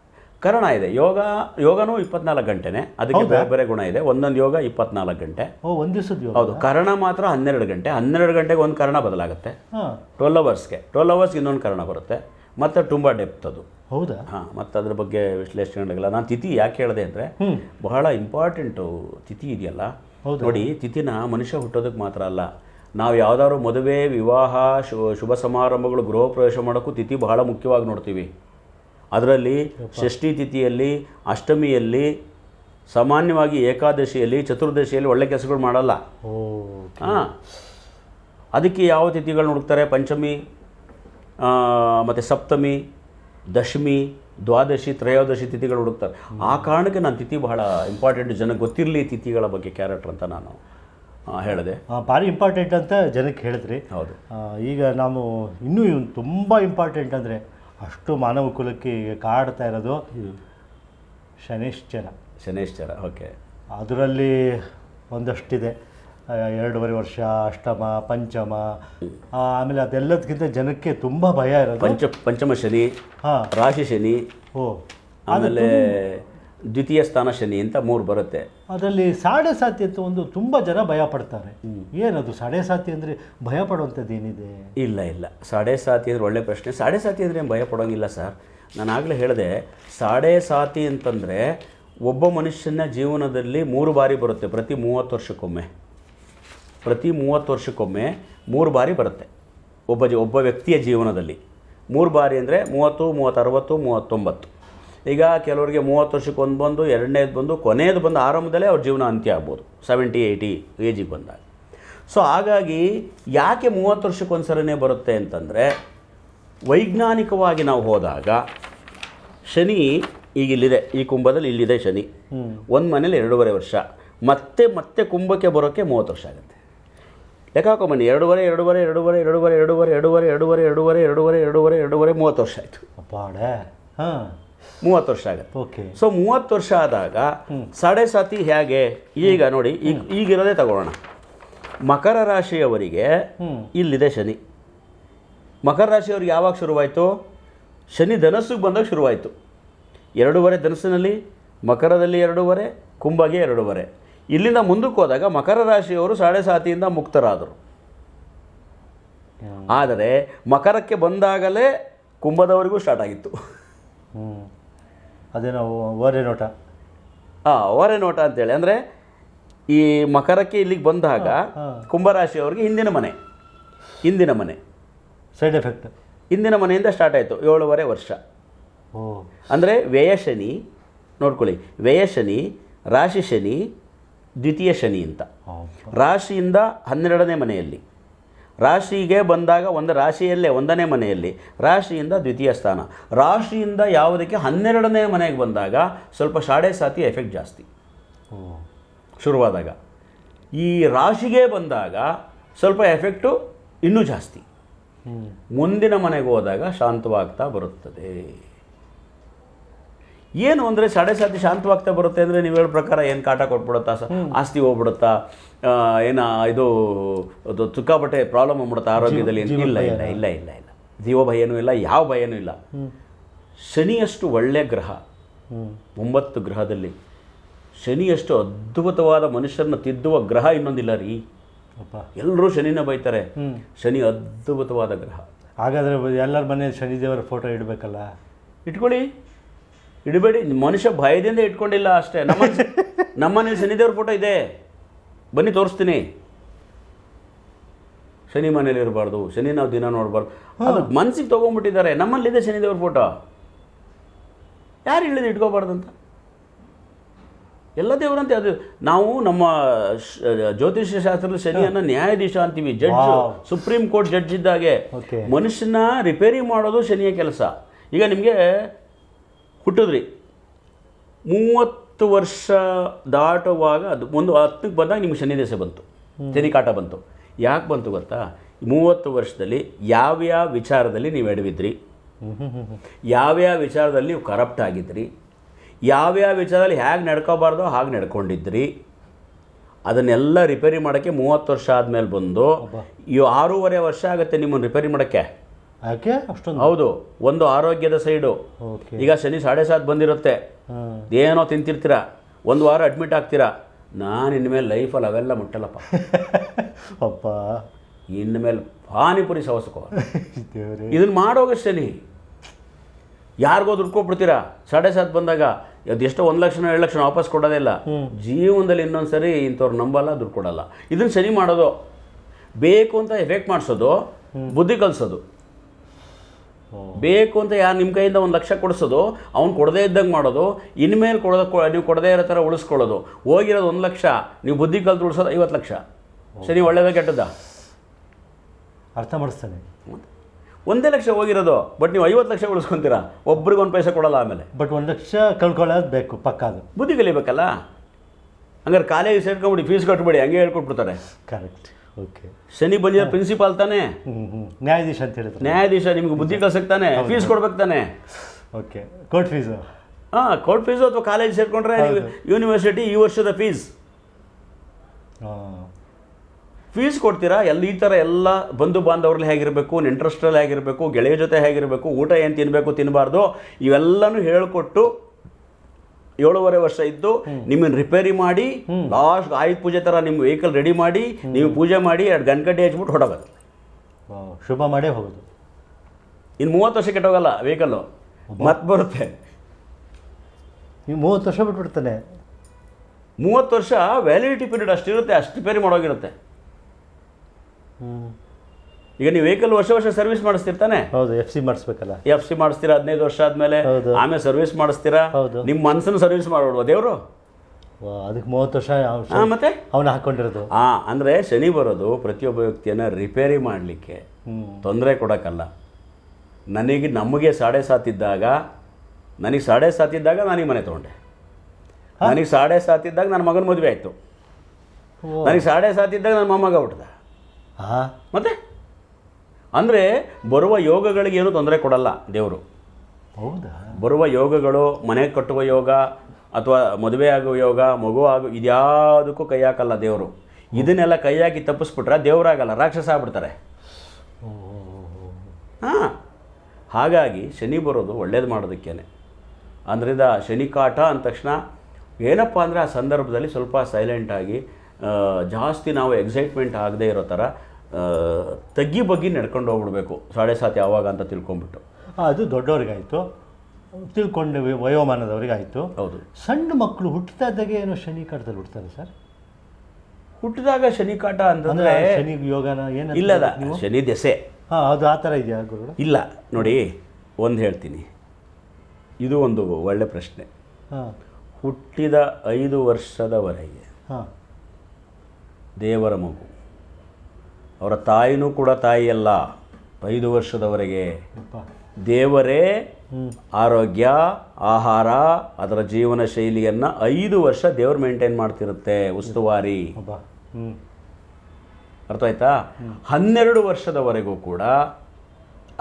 ಕರಣ ಇದೆ. ಯೋಗ ಯೋಗನೂ ಇಪ್ಪತ್ನಾಲ್ಕು ಗಂಟೆನೆ. ಅದಕ್ಕೆ ಬೇರೆ ಬೇರೆ ಗುಣ ಇದೆ. ಒಂದೊಂದು ಯೋಗ ಇಪ್ಪತ್ನಾಲ್ಕು ಗಂಟೆ. ಓ ಒಂದು ದಿವಸದ ಯೋಗ? ಹೌದು. ಕರಣ ಮಾತ್ರ ಹನ್ನೆರಡು ಗಂಟೆ. ಹನ್ನೆರಡು ಗಂಟೆಗೆ ಒಂದು ಕರಣ ಬದಲಾಗುತ್ತೆ. ಟ್ವೆಲ್ ಅವರ್ಸ್ಗೆ ಟ್ವೆಲ್ ಅವರ್ಸ್ಗೆ ಇನ್ನೊಂದು ಕರಣ ಬರುತ್ತೆ. ಮತ್ತೆ ತುಂಬ ಡೆಪ್ತ್ ಅದು. ಹೌದಾ? ಹಾಂ ಮತ್ತು ಅದ್ರ ಬಗ್ಗೆ ವಿಶ್ಲೇಷಣೆಗಳಿಲ್ಲ. ನಾನು ತಿಥಿ ಯಾಕೆ ಹೇಳಿದೆ ಅಂದರೆ ಬಹಳ ಇಂಪಾರ್ಟೆಂಟು ತಿಥಿ ಇದೆಯಲ್ಲ? ನೋಡಿ ತಿಥಿನ ಮನುಷ್ಯ ಹುಟ್ಟೋದಕ್ಕೆ ಮಾತ್ರ ಅಲ್ಲ. ನಾವು ಯಾವ್ದಾದ್ರು ಮದುವೆ ವಿವಾಹ ಶುಭ ಸಮಾರಂಭಗಳು ಗೃಹ ಪ್ರವೇಶ ಮಾಡೋಕ್ಕೂ ತಿಥಿ ಬಹಳ ಮುಖ್ಯವಾಗಿ ನೋಡ್ತೀವಿ. ಅದರಲ್ಲಿ ಷಷ್ಠಿ ತಿಥಿಯಲ್ಲಿ ಅಷ್ಟಮಿಯಲ್ಲಿ ಸಾಮಾನ್ಯವಾಗಿ ಏಕಾದಶಿಯಲ್ಲಿ ಚತುರ್ದಶಿಯಲ್ಲಿ ಒಳ್ಳೆ ಕೆಲಸಗಳು ಮಾಡಲ್ಲ. ಹಾಂ. ಅದಕ್ಕೆ ಯಾವ ತಿಥಿಗಳನ್ನ ಹುಡುಕ್ತಾರೆ? ಪಂಚಮಿ ಮತ್ತು ಸಪ್ತಮಿ ದಶಮಿ ದ್ವಾದಶಿ ತ್ರಯೋದಶಿ ತಿಥಿಗಳು ಹುಡುಕ್ತಾರೆ. ಆ ಕಾರಣಕ್ಕೆ ನಾನು ತಿಥಿ ಬಹಳ ಇಂಪಾರ್ಟೆಂಟ್ ಜನಕ್ಕೆ ಗೊತ್ತಿರಲಿ ತಿಥಿಗಳ ಬಗ್ಗೆ ಕ್ಯಾರೆಕ್ಟರ್ ಅಂತ ನಾನು ಹೇಳಿದೆ. ಭಾರಿ ಇಂಪಾರ್ಟೆಂಟ್ ಅಂತ ಜನಕ್ಕೆ ಹೇಳಿದ್ರಿ. ಹೌದು. ಈಗ ನಾವು ಇನ್ನೂ ಇವ್ನು ತುಂಬ ಇಂಪಾರ್ಟೆಂಟ್ ಅಂದರೆ ಅಷ್ಟು ಮಾನವ ಕುಲಕ್ಕೆ ಈಗ ಕಾಡ್ತಾ ಇರೋದು ಶನಿಶ್ಚರ. ಶನೈಶ್ಚರ ಓಕೆ. ಅದರಲ್ಲಿ ಒಂದಷ್ಟಿದೆ. ಎರಡೂವರೆ ವರ್ಷ ಅಷ್ಟಮ ಪಂಚಮ ಆಮೇಲೆ ಅದೆಲ್ಲದಕ್ಕಿಂತ ಜನಕ್ಕೆ ತುಂಬ ಭಯ ಇರೋದು. ಪಂಚ ಪಂಚಮ ಶನಿ ಹಾಂ. ರಾಶಿ ಶನಿ ಓ. ಆಮೇಲೆ ದ್ವಿತೀಯ ಸ್ಥಾನ ಶನಿ ಅಂತ ಮೂರು ಬರುತ್ತೆ. ಅದರಲ್ಲಿ ಸಾಡೆ ಸಾತಿ ಅಂತ ಒಂದು ತುಂಬ ಜನ ಭಯ ಪಡ್ತಾರೆ ಏನದು ಸಾಡೆ ಸಾತಿ ಅಂದರೆ ಭಯ ಪಡುವಂಥದ್ದು ಏನಿದೆ? ಇಲ್ಲ ಇಲ್ಲ. ಸಾಡೆ ಸಾತಿ ಅಂದರೆ ಒಳ್ಳೆ ಪ್ರಶ್ನೆ. ಸಾಡೆ ಸಾತಿ ಅಂದರೆ ಏನು ಭಯ ಪಡೋಂಗಿಲ್ಲ ಸರ್. ನಾನು ಆಗಲೇ ಹೇಳಿದೆ ಸಾಡೆ ಸಾತಿ ಅಂತಂದರೆ ಒಬ್ಬ ಮನುಷ್ಯನ ಜೀವನದಲ್ಲಿ ಮೂರು ಬಾರಿ ಬರುತ್ತೆ. ಪ್ರತಿ ಮೂವತ್ತು ವರ್ಷಕ್ಕೊಮ್ಮೆ. ಪ್ರತಿ ಮೂವತ್ತು ವರ್ಷಕ್ಕೊಮ್ಮೆ ಮೂರು ಬಾರಿ ಬರುತ್ತೆ. ಒಬ್ಬ ಜಿ ಒಬ್ಬ ವ್ಯಕ್ತಿಯ ಜೀವನದಲ್ಲಿ. ಮೂರು ಬಾರಿ ಅಂದರೆ ಮೂವತ್ತು ಮೂವತ್ತರವತ್ತು ಮೂವತ್ತೊಂಬತ್ತು. ಈಗ ಕೆಲವರಿಗೆ ಮೂವತ್ತು ವರ್ಷಕ್ಕೆ ಒಂದು ಬಂದು ಎರಡನೇದು ಬಂದು ಕೊನೆಯದು ಬಂದು ಆರಂಭದಲ್ಲೇ ಅವ್ರ ಜೀವನ ಅಂತ್ಯ ಆಗ್ಬೋದು ಸೆವೆಂಟಿ ಏಯ್ಟಿ ಏಜಿಗೆ ಬಂದಾಗ ಸೊ ಹಾಗಾಗಿ ಯಾಕೆ ಮೂವತ್ತು ವರ್ಷಕ್ಕೆ ಸರಿನೇ ಬರುತ್ತೆ ಅಂತಂದರೆ ವೈಜ್ಞಾನಿಕವಾಗಿ ನಾವು ಹೋದಾಗ ಶನಿ ಈಗ ಇಲ್ಲಿದೆ ಈ ಕುಂಭದಲ್ಲಿ ಇಲ್ಲಿದೆ ಶನಿ ಒಂದು ಮನೇಲಿ ಎರಡೂವರೆ ವರ್ಷ ಮತ್ತೆ ಮತ್ತೆ ಕುಂಭಕ್ಕೆ ಬರೋಕ್ಕೆ ಮೂವತ್ತು ವರ್ಷ ಆಗುತ್ತೆ ಲೆಕ್ಕ ಬನ್ನಿ ಎರಡೂವರೆ ಎರಡೂವರೆ ಎರಡೂವರೆ ಎರಡೂವರೆ ಎರಡೂವರೆ ಎರಡೂವರೆ ಎರಡೂವರೆ ಎರಡೂವರೆ ಎರಡೂವರೆ ಎರಡೂವರೆ ಎರಡೂವರೆ ಮೂವತ್ತು ವರ್ಷ ಆಯಿತು ಅಪ್ಪಾಡ ಹಾಂ ಮೂವತ್ತು ವರ್ಷ ಆಗುತ್ತೆ ಓಕೆ ಸೊ ಮೂವತ್ತು ವರ್ಷ ಆದಾಗ ಸಾಡೆ ಸಾತಿ ಹೇಗೆ? ಈಗ ನೋಡಿ ಈಗ ಈಗಿರೋದೇ ತಗೊಳ್ಳೋಣ. ಮಕರ ರಾಶಿಯವರಿಗೆ ಇಲ್ಲಿದೆ ಶನಿ. ಮಕರ ರಾಶಿಯವ್ರಿಗೆ ಯಾವಾಗ ಶುರುವಾಯಿತು? ಶನಿ ಧನಸ್ಸಿಗೆ ಬಂದಾಗ ಶುರುವಾಯಿತು. ಎರಡೂವರೆ ಧನಸ್ಸಿನಲ್ಲಿ ಮಕರದಲ್ಲಿ ಎರಡೂವರೆ ಕುಂಭಗೆ ಎರಡೂವರೆ. ಇಲ್ಲಿಂದ ಮುಂದಕ್ಕೆ ಹೋದಾಗ ಮಕರ ರಾಶಿಯವರು ಸಾಡೆ ಸಾತಿಯಿಂದ ಮುಕ್ತರಾದರು. ಆದರೆ ಮಕರಕ್ಕೆ ಬಂದಾಗಲೇ ಕುಂಭದವರಿಗೂ ಸ್ಟಾರ್ಟ್ ಆಗಿತ್ತು. ಹ್ಞೂ ಅದೇ ಓರೆ ನೋಟ. ಹಾಂ ಓರೆ ನೋಟ ಅಂತೇಳಿ. ಅಂದರೆ ಈ ಮಕರಕ್ಕೆ ಇಲ್ಲಿಗೆ ಬಂದಾಗ ಕುಂಬ ರಾಶಿ ಅವರಿಗೆ ಹಿಂದಿನ ಮನೆ. ಹಿಂದಿನ ಮನೆ. ಸೈಡ್ ಎಫೆಕ್ಟ್ ಹಿಂದಿನ ಮನೆಯಿಂದ ಸ್ಟಾರ್ಟ್ ಆಯಿತು. ಏಳುವರೆ ವರ್ಷ. ಅಂದರೆ ವ್ಯಯ ಶನಿ ನೋಡ್ಕೊಳ್ಳಿ. ವ್ಯಯ ಶನಿ ರಾಶಿ ಶನಿ ದ್ವಿತೀಯ ಶನಿ ಅಂತ. ರಾಶಿಯಿಂದ ಹನ್ನೆರಡನೇ ಮನೆಯಲ್ಲಿ. ರಾಶಿಗೆ ಬಂದಾಗ ಒಂದು ರಾಶಿಯಲ್ಲೇ ಒಂದನೇ ಮನೆಯಲ್ಲಿ. ರಾಶಿಯಿಂದ ದ್ವಿತೀಯ ಸ್ಥಾನ. ರಾಶಿಯಿಂದ ಯಾವುದಕ್ಕೆ ಹನ್ನೆರಡನೇ ಮನೆಗೆ ಬಂದಾಗ ಸ್ವಲ್ಪ ಶಾಡೆ ಸಾತಿ ಎಫೆಕ್ಟ್ ಜಾಸ್ತಿ. ಶುರುವಾದಾಗ. ಈ ರಾಶಿಗೆ ಬಂದಾಗ ಸ್ವಲ್ಪ ಎಫೆಕ್ಟು ಇನ್ನೂ ಜಾಸ್ತಿ. ಮುಂದಿನ ಮನೆಗೆ ಹೋದಾಗ ಶಾಂತವಾಗ್ತಾ ಬರುತ್ತದೆ. ಏನು ಅಂದರೆ ಸಾಡೆ ಸಾತಿ ಶಾಂತವಾಗ್ತಾ ಬರುತ್ತೆ ಅಂದರೆ ನೀವು ಹೇಳೋ ಪ್ರಕಾರ ಏನು ಕಾಟ ಕೊಟ್ಬಿಡುತ್ತಾ ಆಸ್ತಿ ಹೋಗ್ಬಿಡುತ್ತಾ? ಏನ ಇದು ಅದು ಸಿಕ್ಕಾಪಟ್ಟೆ ಪ್ರಾಬ್ಲಮ್ ಮಾಡುತ್ತೆ ಆರೋಗ್ಯದಲ್ಲಿ ಇಲ್ಲ ಇಲ್ಲ ಇಲ್ಲ ಇಲ್ಲ ಇಲ್ಲ. ಜೀವ ಭಯನೂ ಇಲ್ಲ ಯಾವ ಭಯನೂ ಇಲ್ಲ. ಶನಿಯಷ್ಟು ಒಳ್ಳೆ ಗ್ರಹ. ಒಂಬತ್ತು ಗ್ರಹದಲ್ಲಿ. ಶನಿಯಷ್ಟು ಅದ್ಭುತವಾದ ಮನುಷ್ಯರನ್ನ ತಿದ್ದುವ ಗ್ರಹ ಇನ್ನೊಂದಿಲ್ಲ ರೀ. ಎಲ್ಲರೂ ಶನಿನ ಬೈತಾರೆ. ಶನಿ ಅದ್ಭುತವಾದ ಗ್ರಹ. ಹಾಗಾದ್ರೆ ಎಲ್ಲರ ಮನೇಲಿ ಶನಿದೇವರ ಫೋಟೋ ಇಡಬೇಕಲ್ಲ? ಇಟ್ಕೊಳ್ಳಿ. ಇಡಬೇಡಿ. ಮನುಷ್ಯ ಭಯದಿಂದ ಇಟ್ಕೊಂಡಿಲ್ಲ ಅಷ್ಟೇ. ನಮ್ಮ ನಮ್ಮನೇಲಿ ಶನಿದೇವ್ರ ಫೋಟೋ ಇದೆ. ಬನ್ನಿ ತೋರಿಸ್ತೀನಿ. ಶನಿ ಮನೇಲಿ ಇರಬಾರ್ದು ಶನಿ ನಾವು ದಿನ ನೋಡಬಾರ್ದು. ಅದು ಮನಸ್ಸಿಗೆ ತೊಗೊಂಡ್ಬಿಟ್ಟಿದ್ದಾರೆ ನಮ್ಮಲ್ಲಿದೆ ಶನಿದೇವ್ರ ಫೋಟೋ. ಯಾರು ಹೇಳಿದ್ರು ಇಟ್ಕೋಬಾರ್ದಂತ? ಎಲ್ಲ ದೇವರಂತೆ ಅದು. ನಾವು ನಮ್ಮ ಜ್ಯೋತಿಷ್ಯ ಶಾಸ್ತ್ರದ ಶನಿಯನ್ನ ನ್ಯಾಯಾಧೀಶ ಅಂತೀವಿ. ಜಡ್ಜ್ ಸುಪ್ರೀಂ ಕೋರ್ಟ್ ಜಡ್ಜ್ ಇದ್ದಾಗೆ. ಮನುಷ್ಯನ ರಿಪೇರಿ ಮಾಡೋದು ಶನಿಯ ಕೆಲಸ. ಈಗ ನಿಮಗೆ ಹುಟ್ಟಿದ್ರಿ. ಮೂವತ್ತು ವರ್ಷ ದಾಟುವಾಗ ಅದು ಒಂದು ಹತ್ತಕ್ಕೆ ಬಂದಾಗ ನಿಮ್ಗೆ ಶನಿ ದಶೆ ಬಂತು ಶನಿಕಾಟ ಬಂತು. ಯಾಕೆ ಬಂತು ಗೊತ್ತಾ? ಮೂವತ್ತು ವರ್ಷದಲ್ಲಿ ಯಾವ್ಯಾವ ವಿಚಾರದಲ್ಲಿ ನೀವು ಎಡವಿದ್ರಿ? ಯಾವ್ಯಾವ ವಿಚಾರದಲ್ಲಿ ನೀವು ಕರಪ್ಟ್ ಆಗಿದ್ರಿ? ಯಾವ್ಯಾವ ವಿಚಾರದಲ್ಲಿ ಹೇಗೆ ನಡ್ಕೋಬಾರ್ದೋ ಹಾಗೆ ನಡ್ಕೊಂಡಿದ್ರಿ? ಅದನ್ನೆಲ್ಲ ರಿಪೇರಿ ಮಾಡೋಕ್ಕೆ ಮೂವತ್ತು ವರ್ಷ ಆದಮೇಲೆ ಬಂದು ಈ ಆರೂವರೆ ವರ್ಷ ಆಗುತ್ತೆ ನಿಮ್ಮನ್ನು ರಿಪೇರಿ ಮಾಡೋಕ್ಕೆ. ಯಾಕೆ? ಅಷ್ಟೊಂದು? ಹೌದು ಒಂದು ಆರೋಗ್ಯದ ಸೈಡು. ಈಗ ಶನಿ ಸಾಡೆ ಸಾತ್ ಬಂದಿರುತ್ತೆ. ಏನೋ ತಿಂತಿರ್ತೀರ? ಒಂದು ವಾರ ಅಡ್ಮಿಟ್ ಆಗ್ತೀರಾ? ನಾನು ಇನ್ಮೇಲೆ ಲೈಫಲ್ಲಿ ಅವೆಲ್ಲ ಮುಟ್ಟಲ್ಲಪ್ಪ. ಅಪ್ಪ ಇನ್ಮೇಲೆ ಪಾನಿಪುರಿ ಸವಸ್ಕೋ. ಇದನ್ನ ಮಾಡೋಗ ಶನಿ. ಯಾರಿಗೋ ದುಡ್ಕೊಬಿಡ್ತೀರಾ ಸಾಡೆ ಸಾತ್ ಬಂದಾಗ ಅದೆಷ್ಟೋ ಒಂದು ಲಕ್ಷ ಎರಡು ಲಕ್ಷ ವಾಪಸ್ ಕೊಡೋದೇ ಇಲ್ಲ. ಜೀವನದಲ್ಲಿ ಇನ್ನೊಂದು ಸರಿ ಇಂಥವ್ರು ನಂಬಲ್ಲ ದುಡ್ಡು ಕೊಡಲ್ಲ. ಇದನ್ನ ಶನಿ ಮಾಡೋದು. ಬೇಕು ಅಂತ ಎಫೆಕ್ಟ್ ಮಾಡಿಸೋದು ಬುದ್ಧಿ ಕಲಿಸೋದು. ಬೇಕು ಅಂತ ಯಾರು ನಿಮ್ಮ ಕೈಯಿಂದ ಒಂದು ಲಕ್ಷ ಕೊಡಿಸೋದು ಅವ್ನು ಕೊಡದೇ ಇದ್ದಂಗೆ ಮಾಡೋದು ಇನ್ಮೇಲೆ ಕೊಡೋದ ನೀವು ಕೊಡದೇ ಇರೋ ಥರ ಉಳಿಸ್ಕೊಳ್ಳೋದು. ಹೋಗಿರೋದು ಒಂದು ಲಕ್ಷ ನೀವು ಬುದ್ಧಿ ಕಲ್ತು ಉಳಿಸೋದು ಐವತ್ತು ಲಕ್ಷ. ಸರಿ ಒಳ್ಳೇದ ಕೆಟ್ಟದ ಅರ್ಥ ಮಾಡಿಸ್ತಾನೆ. ಒಂದೇ ಲಕ್ಷ ಹೋಗಿರೋದು ಬಟ್ ನೀವು ಐವತ್ತು ಲಕ್ಷ ಉಳಿಸ್ಕೊಂತೀರಾ? ಒಬ್ರಿಗೆ ಒಂದು ಪೈಸೆ ಕೊಡಲ್ಲ ಆಮೇಲೆ. ಬಟ್ ಒಂದು ಲಕ್ಷ ಕಳ್ಕೊಳ್ಳೋದು ಬೇಕು ಪಕ್ಕ ಅದು. ಬುದ್ಧಿ ಕಲಿಬೇಕಲ್ಲ? ಹಂಗಾರೆ ಕಾಲೇಜ್ ಸೇರ್ಕೊಂಬಿಡಿ ಫೀಸ್ ಕಟ್ಬಿಡಿ ಹಂಗೆ ಹೇಳ್ಕೊಟ್ಬಿಡ್ತಾರೆ. ಕರೆಕ್ಟ್ ಓಕೆ ಶನಿ ಬಲಿಯ ಪ್ರಿನ್ಸಿಪಾಲ್ ತಾನೆ? ನ್ಯಾಯಾಧೀಶ ಅಂತ ಹೇಳಿದ್ರು. ನ್ಯಾಯಾಧೀಶ ನಿಮ್ಗೆ ಬುದ್ಧಿ ಕಲ್ಸಕ್ಕೆ ತಾನೆ? ಫೀಸ್ ಕೊಡ್ಬೇಕು ತಾನೆ? ಓಕೆ ಕೋರ್ಟ್ ಫೀಸು ಹಾಂ ಕೋರ್ಟ್ ಫೀಸ್ ಅಥವಾ ಕಾಲೇಜ್ ಸೇರ್ಕೊಂಡ್ರೆ ಯೂನಿವರ್ಸಿಟಿ ಈ ವರ್ಷದ ಫೀಸ್ ಫೀಸ್ ಕೊಡ್ತೀರಾ? ಎಲ್ಲ ಈ ಥರ ಎಲ್ಲ ಬಂಧು ಬಾಂಧವ್ರಲ್ಲಿ ಹೇಗಿರಬೇಕು ನೆಂಟ್ರಸ್ಟ್ರಲ್ಲಿ ಹೇಗಿರಬೇಕು ಗೆಳೆಯ ಜೊತೆ ಹೇಗಿರಬೇಕು ಊಟ ಏನು ತಿನ್ನಬೇಕು ತಿನ್ನಬಾರ್ದು ಇವೆಲ್ಲನೂ ಹೇಳಿಕೊಟ್ಟು ಏಳುವರೆ ವರ್ಷ ಇದ್ದು ನಿಮ್ಮನ್ನು ರಿಪೇರಿ ಮಾಡಿ ಲಾಸ್ಟ್ ಆಯುಧ ಪೂಜೆ ಥರ ನಿಮ್ಮ ವೆಹಿಕಲ್ ರೆಡಿ ಮಾಡಿ ನೀವು ಪೂಜೆ ಮಾಡಿ ಎರಡು ಗಂಟೆ ಹಚ್ಬಿಟ್ಟು ಹೊಡೋಗೋದು ವಾವ್, ಶುಭ ಮಾಡೇ ಹೋಗೋದು. ಇನ್ನು ಮೂವತ್ತು ವರ್ಷ ಕೆಟ್ಟೋಗಲ್ಲ ವೆಹಿಕಲ್ಲು ಮತ್ತೆ ಬರುತ್ತೆ. ನೀವು ಮೂವತ್ತು ವರ್ಷ ಬಿಟ್ಬಿಡ್ತಾನೆ. ಮೂವತ್ತು ವರ್ಷ ವ್ಯಾಲಿಡಿಟಿ ಪೀರಿಯಡ್ ಅಷ್ಟಿರುತ್ತೆ ಅಷ್ಟು ರಿಪೇರಿ ಮಾಡೋಗಿರುತ್ತೆ. ಈಗ ನೀವು ವೆಹಿಕಲ್ ವರ್ಷ ವರ್ಷ ಸರ್ವಿಸ್ ಮಾಡಿಸ್ತಿರ್ತಾನೆ ಹೌದು ಎಫ್ ಸಿ ಮಾಡಿಸ್ಬೇಕಲ್ಲ. ಎಫ್ ಸಿ ಮಾಡಿಸ್ತೀರಾ ಹದಿನೈದು ವರ್ಷ ಆದಮೇಲೆ ಹೌದು. ಆಮೇಲೆ ಸರ್ವಿಸ್ ಮಾಡಿಸ್ತೀರಾ? ಹೌದು. ನಿಮ್ಮ ಮನಸ್ಸನ್ನು ಸರ್ವಿಸ್ ಮಾಡ್ಬಿಡುವ ದೇವರು? ಅದಕ್ಕೆ ಮೂವತ್ತು ವರ್ಷ ಹಾಂ ಮತ್ತೆ? ಅವನು ಹಾಕೊಂಡಿರೋದು. ಆ ಅಂದರೆ ಶನಿ ಬರೋದು ಪ್ರತಿಯೊಬ್ಬ ವ್ಯಕ್ತಿಯನ್ನ ರಿಪೇರಿ ಮಾಡಲಿಕ್ಕೆ. ಹ್ಮ್. ತೊಂದರೆ ಕೊಡೋಕ್ಕಲ್ಲ. ನನಗೆ ನಮಗೆ ಸಾಡೆ ಸಾತಿದ್ದಾಗ ನನಗೆ ಸಾಡೆ ಸಾತಿದ್ದಾಗ ನನಗೆ ಮನೆ ತೊಗೊಂಡೆ. ನನಗೆ ಸಾಡೆ ಸಾತಿದ್ದಾಗ ನನ್ನ ಮಗನ ಮದುವೆ ಆಯಿತು. ಓ. ನನಗೆ ಸಾಡೆ ಸಾತಿದ್ದಾಗ ನನ್ನ ಮೊಮ್ಮಗ ಹುಟ್ಟಿದ. ಹಾ? ಮತ್ತೆ? ಅಂದರೆ ಬರುವ ಯೋಗಗಳಿಗೆ ಏನು ತೊಂದರೆ ಕೊಡಲ್ಲ ದೇವರು. ಹೌದಾ? ಬರುವ ಯೋಗಗಳು ಮನೆ ಕಟ್ಟುವ ಯೋಗ ಅಥವಾ ಮದುವೆ ಆಗುವ ಯೋಗ ಮಗು ಆಗು ಇದ್ಯಾವುದಕ್ಕೂ ಕೈ ಹಾಕಲ್ಲ ದೇವರು. ಇದನ್ನೆಲ್ಲ ಕೈ ಹಾಕಿ ತಪ್ಪಿಸ್ಬಿಟ್ರೆ ದೇವರಾಗಲ್ಲ ರಾಕ್ಷಸ ಆಗ್ಬಿಡ್ತಾರೆ. ಹಾಂ. ಹಾಗಾಗಿ ಶನಿ ಬರೋದು ಒಳ್ಳೇದು ಮಾಡೋದಕ್ಕೇನೆ. ಅದರಿಂದ ಶನಿ ಕಾಟ ಅಂದ ತಕ್ಷಣ ಏನಪ್ಪ ಅಂದರೆ ಆ ಸಂದರ್ಭದಲ್ಲಿ ಸ್ವಲ್ಪ ಸೈಲೆಂಟಾಗಿ ಜಾಸ್ತಿ ನಾವು ಎಕ್ಸೈಟ್ಮೆಂಟ್ ಆಗದೇ ಇರೋ ಥರ ತಗ್ಗಿ ಬಗ್ಗಿ ನಡ್ಕೊಂಡು ಹೋಗ್ಬಿಡ್ಬೇಕು. ಸಾಡೆ ಸಾತ್ ಯಾವಾಗ ಅಂತ ತಿಳ್ಕೊಂಬಿಟ್ಟು. ಅದು ದೊಡ್ಡವ್ರಿಗಾಯಿತು. ತಿಳ್ಕೊಂಡು ವಯೋಮಾನದವ್ರಿಗಾಯಿತು. ಹೌದು. ಸಣ್ಣ ಮಕ್ಕಳು ಹುಟ್ಟಿದಾಗ ಏನು ಏನೋ ಶನಿ ಕಾಟದಲ್ಲಿ ಹುಡ್ತಾರೆ ಸರ್. ಹುಟ್ಟಿದಾಗ ಶನಿ ಕಾಟ ಅಂತಂದರೆ ಶನಿ ಯೋಗನ ಏನು ಇಲ್ಲದ ಶನಿ ದೆಸೆ. ಹಾಂ ಅದು ಆ ಥರ ಇದೆಯಾ ಗುರು ಇಲ್ಲ ನೋಡಿ ಒಂದು ಹೇಳ್ತೀನಿ. ಇದು ಒಂದು ಒಳ್ಳೆ ಪ್ರಶ್ನೆ. ಹಾಂ. ಹುಟ್ಟಿದ ಐದು ವರ್ಷದವರೆಗೆ ಹಾಂ. ದೇವರ ಮಗು ಅವರ ತಾಯಿನೂ ಕೂಡ ತಾಯಿಯಲ್ಲ. ಐದು ವರ್ಷದವರೆಗೆ. ದೇವರೇ ಆರೋಗ್ಯ ಆಹಾರ ಅದರ ಜೀವನ ಶೈಲಿಯನ್ನು ಐದು ವರ್ಷ ದೇವರು ಮೇಂಟೈನ್ ಮಾಡ್ತಿರುತ್ತೆ ಉಸ್ತುವಾರಿ. ಅರ್ಥ ಆಯ್ತಾ ಹನ್ನೆರಡು ವರ್ಷದವರೆಗೂ ಕೂಡ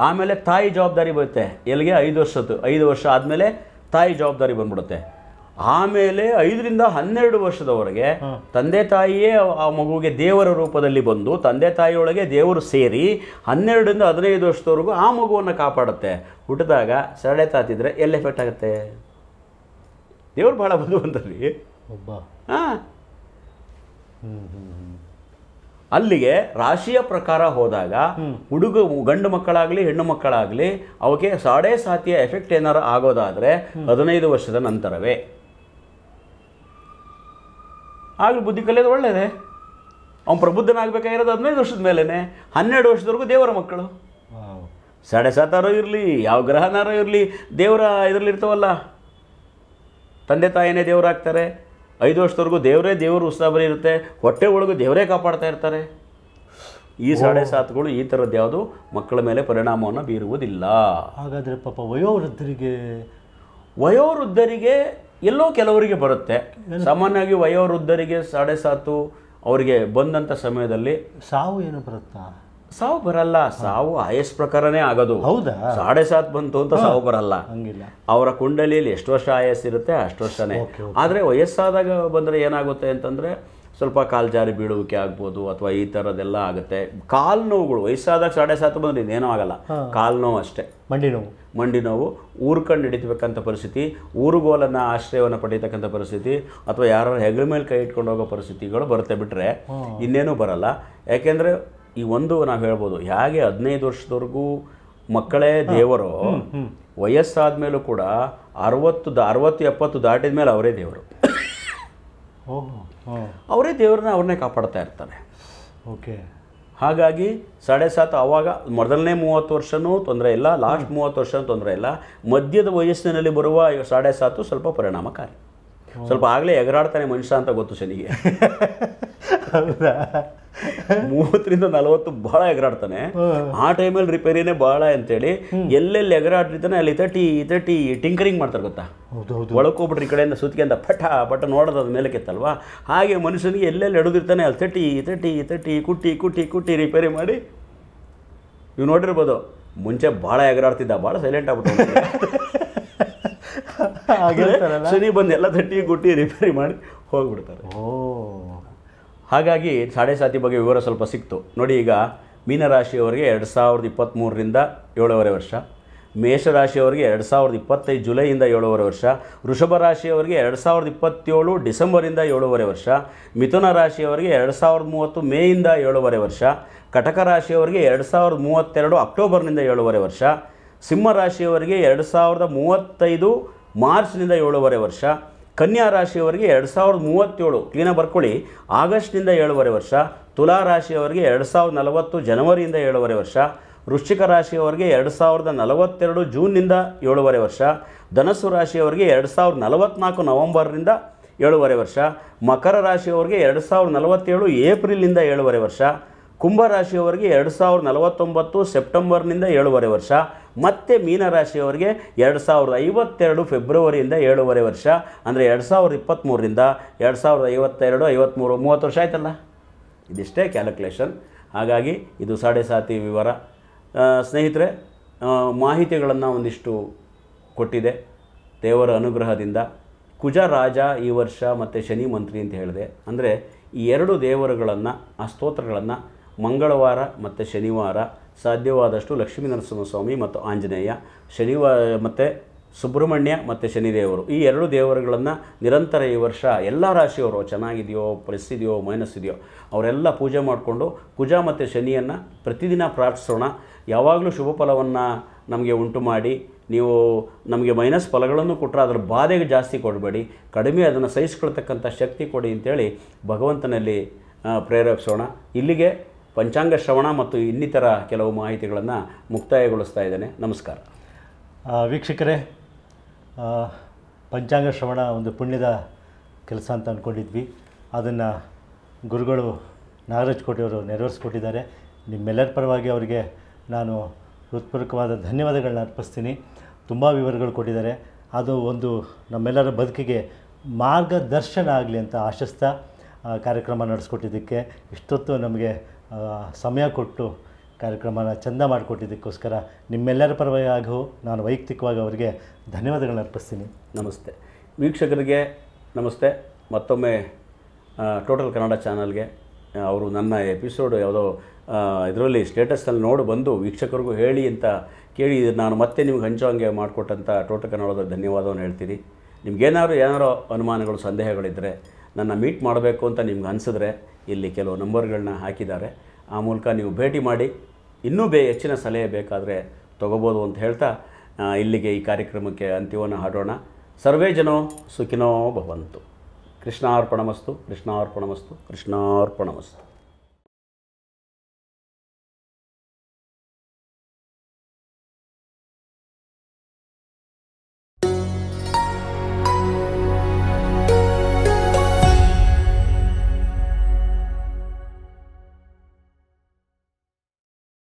ಆಮೇಲೆ ತಾಯಿ ಜವಾಬ್ದಾರಿ ಬರುತ್ತೆ. ಎಲ್ಲಿಗೆ ಐದು ವರ್ಷದ್ದು ಐದು ವರ್ಷ ಆದಮೇಲೆ ತಾಯಿ ಜವಾಬ್ದಾರಿ ಬಂದ್ಬಿಡುತ್ತೆ. ಆಮೇಲೆ ಐದರಿಂದ ಹನ್ನೆರಡು ವರ್ಷದವರೆಗೆ. ತಂದೆ ತಾಯಿಯೇ ಆ- ಮಗುವಿಗೆ ದೇವರ ರೂಪದಲ್ಲಿ ಬಂದು ತಂದೆ ತಾಯಿಯೊಳಗೆ ದೇವರು ಸೇರಿ ಹನ್ನೆರಡರಿಂದ ಹದಿನೈದು ವರ್ಷದವರೆಗೂ ಆ ಮಗುವನ್ನು ಕಾಪಾಡುತ್ತೆ. ಹುಟ್ಟಿದಾಗ ಸರಳೆ ತಾತಿದ್ರೆ ಎಲ್ಲಿ ಎಫೆಕ್ಟ್ ಆಗುತ್ತೆ? ದೇವ್ರು ಭಾಳ ಒಬ್ಬ. ಹಾಂ. ಅಲ್ಲಿಗೆ ರಾಶಿಯ ಪ್ರಕಾರ ಹೋದಾಗ ಹುಡುಗ ಗಂಡು ಮಕ್ಕಳಾಗಲಿ ಹೆಣ್ಣು ಮಕ್ಕಳಾಗಲಿ ಅವಕ್ಕೆ ಸಾಡೆ ಸಾತಿಯ ಎಫೆಕ್ಟ್ ಏನಾರು ಆಗೋದಾದರೆ ಹದಿನೈದು ವರ್ಷದ ನಂತರವೇ. ಆಗಲಿ ಬುದ್ಧಿ ಕಲಿಯೋದು ಒಳ್ಳೆಯದೇ ಅವ್ನು ಪ್ರಬುದ್ಧನಾಗಬೇಕಾಗಿರೋದು ಹದಿನೈದು ವರ್ಷದ ಮೇಲೇ ಹನ್ನೆರಡು ವರ್ಷದವರೆಗೂ ದೇವರ ಮಕ್ಕಳು. ಸಾಡೆ ಸಾತಾರೋ ಇರಲಿ ಯಾವ ಗ್ರಹನಾರೋ ಇರಲಿ ದೇವರ ಇದರಲ್ಲಿ ಇರ್ತಾವಲ್ಲ. ತಂದೆ ತಾಯಿನೇ ದೇವರಾಗ್ತಾರೆ. ಐದು ವರ್ಷದವರೆಗೂ ದೇವರೇ ದೇವರು ಉತ್ಸಾಹಬರಿ ಇರುತ್ತೆ. ಹೊಟ್ಟೆ ಒಳಗೂ ದೇವರೇ ಕಾಪಾಡ್ತಾ ಇರ್ತಾರೆ. ಈ ಸಾಡೆ ಸಾತ್ಗಳು ಈ ಥರದ್ದು ಯಾವುದು? ಮಕ್ಕಳ ಮೇಲೆ ಪರಿಣಾಮವನ್ನು ಬೀರುವುದಿಲ್ಲ. ಹಾಗಾದರೆ ಪಾಪ ವಯೋವೃದ್ಧರಿಗೆ ವಯೋವೃದ್ಧರಿಗೆ ಎಲ್ಲೋ ಕೆಲವರಿಗೆ ಬರುತ್ತೆ. ಸಾಮಾನ್ಯವಾಗಿ ವಯೋವೃದ್ಧರಿಗೆ ಸಾಡೆ ಸಾತು ಅವರಿಗೆ ಬಂದಂಥ ಸಮಯದಲ್ಲಿ ಸಾವು ಏನು ಬರುತ್ತಾ? ಸಾವು ಬರಲ್ಲ. ಸಾವು ಆಯಸ್ ಪ್ರಕಾರನೇ ಆಗೋದು. ಹೌದಾ? ಸಾಡೆ ಸಾತ್ ಬಂತು ಅಂತ ಸಾವು ಬರಲ್ಲ. ಹಂಗಿಲ್ಲ. ಅವರ ಕುಂಡಲಿಯಲ್ಲಿ ಎಷ್ಟು ವರ್ಷ ಆಯಸ್ ಇರುತ್ತೆ ಅಷ್ಟು ವರ್ಷನೇ. ಆದ್ರೆ ಆದರೆ ವಯಸ್ಸಾದಾಗ ಬಂದರೆ ಏನಾಗುತ್ತೆ ಅಂತಂದರೆ ಸ್ವಲ್ಪ ಕಾಲು ಜಾರಿ ಬೀಳುವಿಕೆ ಆಗ್ಬೋದು ಅಥವಾ ಈ ಥರದ್ದೆಲ್ಲ ಆಗುತ್ತೆ. ಕಾಲು ನೋವುಗಳು ವಯಸ್ಸಾದಾಗ ಸಾಡೆ ಸಾತು ಬಂದರೆ ಇನ್ನೇನೂ ಆಗಲ್ಲ. ಕಾಲು ನೋವು ಅಷ್ಟೇ. ಮಂಡಿ ನೋವು. ಮಂಡಿ ನೋವು ಊರ್ಕಂಡು ಹಿಡಿತಕ್ಕಂಥ ಪರಿಸ್ಥಿತಿ ಊರುಗೋಲನ್ನು ಆಶ್ರಯವನ್ನು ಪಡೀತಕ್ಕಂಥ ಪರಿಸ್ಥಿತಿ ಅಥವಾ ಯಾರು ಹೆಗಲ ಮೇಲೆ ಕೈ ಇಟ್ಕೊಂಡು ಹೋಗೋ ಪರಿಸ್ಥಿತಿಗಳು ಬರುತ್ತೆ ಬಿಟ್ಟರೆ ಇನ್ನೇನೂ ಬರಲ್ಲ. ಯಾಕೆಂದರೆ ಈ ಒಂದು ನಾವು ಹೇಳ್ಬೋದು ಹೇಗೆ ಹದಿನೈದು ವರ್ಷದವರೆಗೂ ಮಕ್ಕಳೇ ದೇವರು ವಯಸ್ಸಾದ ಮೇಲೂ ಕೂಡ ಅರವತ್ತು ದ ಅರವತ್ತು ಎಪ್ಪತ್ತು ದಾಟಿದ ಮೇಲೆ ಅವರೇ ದೇವರು. ಅವರೇ ದೇವರನ್ನ ಅವ್ರನ್ನೇ ಕಾಪಾಡ್ತಾ ಇರ್ತಾರೆ. ಓಕೆ. ಹಾಗಾಗಿ ಸಾಡೆ ಸಾತ್ ಆವಾಗ ಮೊದಲನೇ ಮೂವತ್ತು ವರ್ಷನೂ ತೊಂದರೆ ಇಲ್ಲ ಲಾಸ್ಟ್ ಮೂವತ್ತು ವರ್ಷನೂ ತೊಂದರೆ ಇಲ್ಲ. ಮಧ್ಯದ ವಯಸ್ಸಿನಲ್ಲಿ ಬರುವ ಸಾಡೆ ಸಾತು ಸ್ವಲ್ಪ ಪರಿಣಾಮಕಾರಿ. ಸ್ವಲ್ಪ ಆಗಲೇ ಎಗರಾಡ್ತಾನೆ ಮನುಷ್ಯ ಅಂತ ಗೊತ್ತು ಶನಿಗೆ. ಹೌದಾ? ಮೂವತ್ತರಿಂದ ನಲವತ್ತು ಬಹಳ ಎಗರಾಡ್ತಾನೆ. ಆ ಟೈಮಲ್ಲಿ ರಿಪೇರಿನೇ ಬಹಳ ಅಂತೇಳಿ ಎಲ್ಲೆಲ್ಲಿ ಎಗರಾಡ್ತಾನೆ ಅಲ್ಲಿ ತಟಿ ತಟ್ಟಿ ಟಿಂಕರಿಂಗ್ ಮಾಡ್ತಾರೆ ಗೊತ್ತಾ? ಒಳಕೋಗ್ಬಿಟ್ರೆ ಈ ಕಡೆಯಿಂದ ಸುತ್ತಿಗೆಂದ ಪಟ ಪಟ ನೋಡೋದು ಅದ ಮೇಲೆ ಕೆತ್ತಲ್ವಾ ಹಾಗೆ ಮನುಷ್ಯನಿಗೆ ಎಲ್ಲೆಲ್ಲಿ ಎಡದಿರ್ತಾನೆ ಅಲ್ಲಿ ತಟ್ಟಿ ತಟಿ ತಟ್ಟಿ ಕುಟ್ಟಿ ಕುಟ್ಟಿ ಕುಟ್ಟಿ ರಿಪೇರಿ ಮಾಡಿ. ನೀವು ನೋಡಿರ್ಬೋದು ಮುಂಚೆ ಭಾಳ ಎಗರಾಡ್ತಿದ್ದ ಭಾಳ ಸೈಲೆಂಟ್ ಆಗ್ಬಿಟ್ಟು ಹಾಗೆ ಶನಿ ಬಂದು ಎಲ್ಲ ತಟ್ಟಿ ಕುಟ್ಟಿ ರಿಪೇರಿ ಮಾಡಿ ಹೋಗ್ಬಿಡ್ತಾರೆ. ಓ. ಹಾಗಾಗಿ ಸಾಡೆ ಸಾತಿ ಬಗ್ಗೆ ವಿವರ ಸ್ವಲ್ಪ ಸಿಕ್ತು. ನೋಡಿ ಈಗ ಮೀನರಾಶಿಯವರಿಗೆ ಎರಡು ಸಾವಿರದ ಇಪ್ಪತ್ತ್ಮೂರರಿಂದ ಏಳುವರೆ ವರ್ಷ, ಮೇಷರಾಶಿಯವರಿಗೆ ಎರಡು ಸಾವಿರದ ಇಪ್ಪತ್ತೈದು ಜುಲೈಯಿಂದ ಏಳುವರೆ ವರ್ಷ, ವೃಷಭ ರಾಶಿಯವರಿಗೆ ಎರಡು ಸಾವಿರದ ಇಪ್ಪತ್ತೇಳು ಡಿಸೆಂಬರಿಂದ ಏಳುವರೆ ವರ್ಷ, ಮಿಥುನ ರಾಶಿಯವರಿಗೆ ಎರಡು ಸಾವಿರದ ಮೂವತ್ತು ಮೇಯಿಂದ ಏಳುವರೆ ವರ್ಷ, ಕಟಕ ರಾಶಿಯವರಿಗೆ ಎರಡು ಸಾವಿರದ ಮೂವತ್ತೆರಡು ಅಕ್ಟೋಬರ್ನಿಂದ ಏಳುವರೆ ವರ್ಷ, ಸಿಂಹ ರಾಶಿಯವರಿಗೆ ಎರಡು ಸಾವಿರದ ಮೂವತ್ತೈದು ಮಾರ್ಚ್ನಿಂದ ಏಳುವರೆ ವರ್ಷ ಕನ್ಯಾ ರಾಶಿಯವರಿಗೆ ಎರಡು ಸಾವಿರದ ಮೂವತ್ತೇಳು ಕ್ಲೀನಾಗಿ ಬರ್ಕೊಳ್ಳಿ. ಆಗಸ್ಟ್ನಿಂದ ಏಳುವರೆ ವರ್ಷ, ತುಲಾ ರಾಶಿಯವರಿಗೆ ಎರಡು ಸಾವಿರದ ನಲವತ್ತು ಜನವರಿಯಿಂದ ಏಳುವರೆ ವರ್ಷ, ವೃಶ್ಚಿಕ ರಾಶಿಯವರಿಗೆ ಎರಡು ಸಾವಿರದ ನಲವತ್ತೆರಡು ಜೂನ್ನಿಂದ ಏಳುವರೆ ವರ್ಷ, ಧನಸ್ಸು ರಾಶಿಯವರಿಗೆ ಎರಡು ಸಾವಿರದ ನಲವತ್ತ್ನಾಲ್ಕು ನವಂಬರ್ನಿಂದ ಏಳುವರೆ ವರ್ಷ, ಮಕರ ರಾಶಿಯವರಿಗೆ ಎರಡು ಸಾವಿರದ ನಲವತ್ತೇಳು ಏಪ್ರಿಲ್ನಿಂದ ಏಳುವರೆ ವರ್ಷ ಕುಂಭ ರಾಶಿಯವರಿಗೆ ಎರಡು ಸಾವಿರದ ನಲವತ್ತೊಂಬತ್ತು ಸೆಪ್ಟೆಂಬರ್ನಿಂದ ಏಳುವರೆ ವರ್ಷ, ಮತ್ತು ಮೀನರಾಶಿಯವರಿಗೆ ಎರಡು ಸಾವಿರದ ಐವತ್ತೆರಡು ಫೆಬ್ರವರಿಯಿಂದ ಏಳುವರೆ ವರ್ಷ, ಅಂದರೆ ಎರಡು ಸಾವಿರದ ಇಪ್ಪತ್ತ್ಮೂರರಿಂದ ಎರಡು ಸಾವಿರದ ಐವತ್ತೆರಡು ಐವತ್ತ್ಮೂರು ಮೂವತ್ತು ವರ್ಷ ಆಯ್ತಲ್ಲ? ಇದಿಷ್ಟೇ ಕ್ಯಾಲ್ಕುಲೇಷನ್ ಹಾಗಾಗಿ ಇದು ಸಾಡೆ ಸಾತಿ ವಿವರ. ಸ್ನೇಹಿತರೆ ಮಾಹಿತಿಗಳನ್ನು ಒಂದಿಷ್ಟು ಕೊಟ್ಟಿದೆ ದೇವರ ಅನುಗ್ರಹದಿಂದ. ಕುಜ ರಾಜ ಈ ವರ್ಷ ಮತ್ತು ಶನಿ ಮಂತ್ರಿ ಅಂತ ಹೇಳಿದೆ. ಅಂದರೆ ಈ ಎರಡು ದೇವರುಗಳನ್ನು, ಆ ಸ್ತೋತ್ರಗಳನ್ನು ಮಂಗಳವಾರ ಮತ್ತು ಶನಿವಾರ ಸಾಧ್ಯವಾದಷ್ಟು ಲಕ್ಷ್ಮೀ ನರಸಿಂಹಸ್ವಾಮಿ ಮತ್ತು ಆಂಜನೇಯ ಶನಿವಾರ ಮತ್ತು ಸುಬ್ರಹ್ಮಣ್ಯ ಮತ್ತು ಶನಿದೇವರು. ಈ ಎರಡು ದೇವರುಗಳನ್ನು ನಿರಂತರ ಈ ವರ್ಷ ಎಲ್ಲ ರಾಶಿಯವರು ಚೆನ್ನಾಗಿದೆಯೋ ಪ್ಲಸ್ ಇದೆಯೋ ಮೈನಸ್ ಇದೆಯೋ ಅವರೆಲ್ಲ ಪೂಜೆ ಮಾಡಿಕೊಂಡು ಕುಜ ಮತ್ತು ಶನಿಯನ್ನು ಪ್ರತಿದಿನ ಪ್ರಾರ್ಥಿಸೋಣ. ಯಾವಾಗಲೂ ಶುಭ ಫಲವನ್ನು ನಮಗೆ ಉಂಟು ಮಾಡಿ, ನೀವು ನಮಗೆ ಮೈನಸ್ ಫಲಗಳನ್ನು ಕೊಟ್ಟರೆ ಅದರ ಬಾಧೆಗೆ ಜಾಸ್ತಿ ಕೊಡಬೇಡಿ. ಕಡಿಮೆ ಅದನ್ನು ಸಹಿಸ್ಕೊಳ್ತಕ್ಕಂಥ ಶಕ್ತಿ ಕೊಡಿ ಅಂತೇಳಿ ಭಗವಂತನಲ್ಲಿ ಪ್ರೇರೇಪಿಸೋಣ. ಇಲ್ಲಿಗೆ ಪಂಚಾಂಗ ಶ್ರವಣ ಮತ್ತು ಇನ್ನಿತರ ಕೆಲವು ಮಾಹಿತಿಗಳನ್ನು ಮುಕ್ತಾಯಗೊಳಿಸ್ತಾ ಇದ್ದೇನೆ. ನಮಸ್ಕಾರ. ವೀಕ್ಷಕರೇ ಪಂಚಾಂಗ ಶ್ರವಣ ಒಂದು ಪುಣ್ಯದ ಕೆಲಸ ಅಂತ ಅಂದ್ಕೊಂಡಿದ್ವಿ ಅದನ್ನು ಗುರುಗಳು ನಾಗರಾಜ್ ಕೋಟೆಯವರು ನೆರವೇರಿಸ್ಕೊಟ್ಟಿದ್ದಾರೆ. ನಿಮ್ಮೆಲ್ಲರ ಪರವಾಗಿ ಅವರಿಗೆ ನಾನು ಹೃತ್ಪೂರ್ವಕವಾದ ಧನ್ಯವಾದಗಳನ್ನ ಅರ್ಪಿಸ್ತೀನಿ. ತುಂಬ ವಿವರಗಳು ಕೊಟ್ಟಿದ್ದಾರೆ. ಅದು ಒಂದು ನಮ್ಮೆಲ್ಲರ ಬದುಕಿಗೆ ಮಾರ್ಗದರ್ಶನ ಆಗಲಿ ಅಂತ ಆಶಿಸ್ತಾ ಕಾರ್ಯಕ್ರಮ ನಡೆಸ್ಕೊಟ್ಟಿದ್ದಕ್ಕೆ ಇಷ್ಟೊತ್ತು ನಮಗೆ ಸಮಯ ಕೊಟ್ಟು ಕಾರ್ಯಕ್ರಮನ ಚಂದ ಮಾಡಿಕೊಟ್ಟಿದ್ದಕ್ಕೋಸ್ಕರ ನಿಮ್ಮೆಲ್ಲರ ಪರವಾಗಿಯೂ ನಾನು ವೈಯಕ್ತಿಕವಾಗಿ ಅವರಿಗೆ ಧನ್ಯವಾದಗಳನ್ನು ಅರ್ಪಿಸ್ತೀನಿ. ನಮಸ್ತೆ. ವೀಕ್ಷಕರಿಗೆ ನಮಸ್ತೆ. ಮತ್ತೊಮ್ಮೆ ಟೋಟಲ್ ಕನ್ನಡ ಚಾನಲ್ಗೆ ಅವರು ನನ್ನ ಎಪಿಸೋಡ್ ಯಾವುದೋ ಇದರಲ್ಲಿ ಸ್ಟೇಟಸ್ನಲ್ಲಿ ನೋಡಿ ಬಂದು ವೀಕ್ಷಕರಿಗೂ ಹೇಳಿ ಅಂತ ಕೇಳಿ ನಾನು ಮತ್ತೆ ನಿಮ್ಗೆ ಹಂಚೋಂಗೆ ಮಾಡಿಕೊಟ್ಟಂಥ ಟೋಟಲ್ ಕನ್ನಡದ ಧನ್ಯವಾದವನ್ನು ಹೇಳ್ತೀನಿ. ನಿಮ್ಗೇನಾದ್ರು ಏನಾದರೂ ಅನುಮಾನಗಳು ಸಂದೇಹಗಳಿದ್ದರೆ ನನ್ನ ಮೀಟ್ ಮಾಡಬೇಕು ಅಂತ ನಿಮ್ಗೆ ಅನಿಸಿದ್ರೆ ಇಲ್ಲಿ ಕೆಲವು ನಂಬರ್ಗಳನ್ನ ಹಾಕಿದ್ದಾರೆ. ಆ ಮೂಲಕ ನೀವು ಭೇಟಿ ಮಾಡಿ, ಇನ್ನೂ ಬೇ, ಹೆಚ್ಚಿನ ಸಲಹೆ ಬೇಕಾದರೆ ತೊಗೋಬೋದು ಅಂತ ಹೇಳ್ತಾ ಇಲ್ಲಿಗೆ ಈ ಕಾರ್ಯಕ್ರಮಕ್ಕೆ ಅಂತ್ಯವನ್ನು ಹಾಡೋಣ. ಸರ್ವೇ ಜನೋ ಸುಖಿನೋ ಭವಂತು. ಕೃಷ್ಣಾರ್ಪಣಮಸ್ತು ಕೃಷ್ಣಾರ್ಪಣಮಸ್ತು ಕೃಷ್ಣಾರ್ಪಣಮಸ್ತು.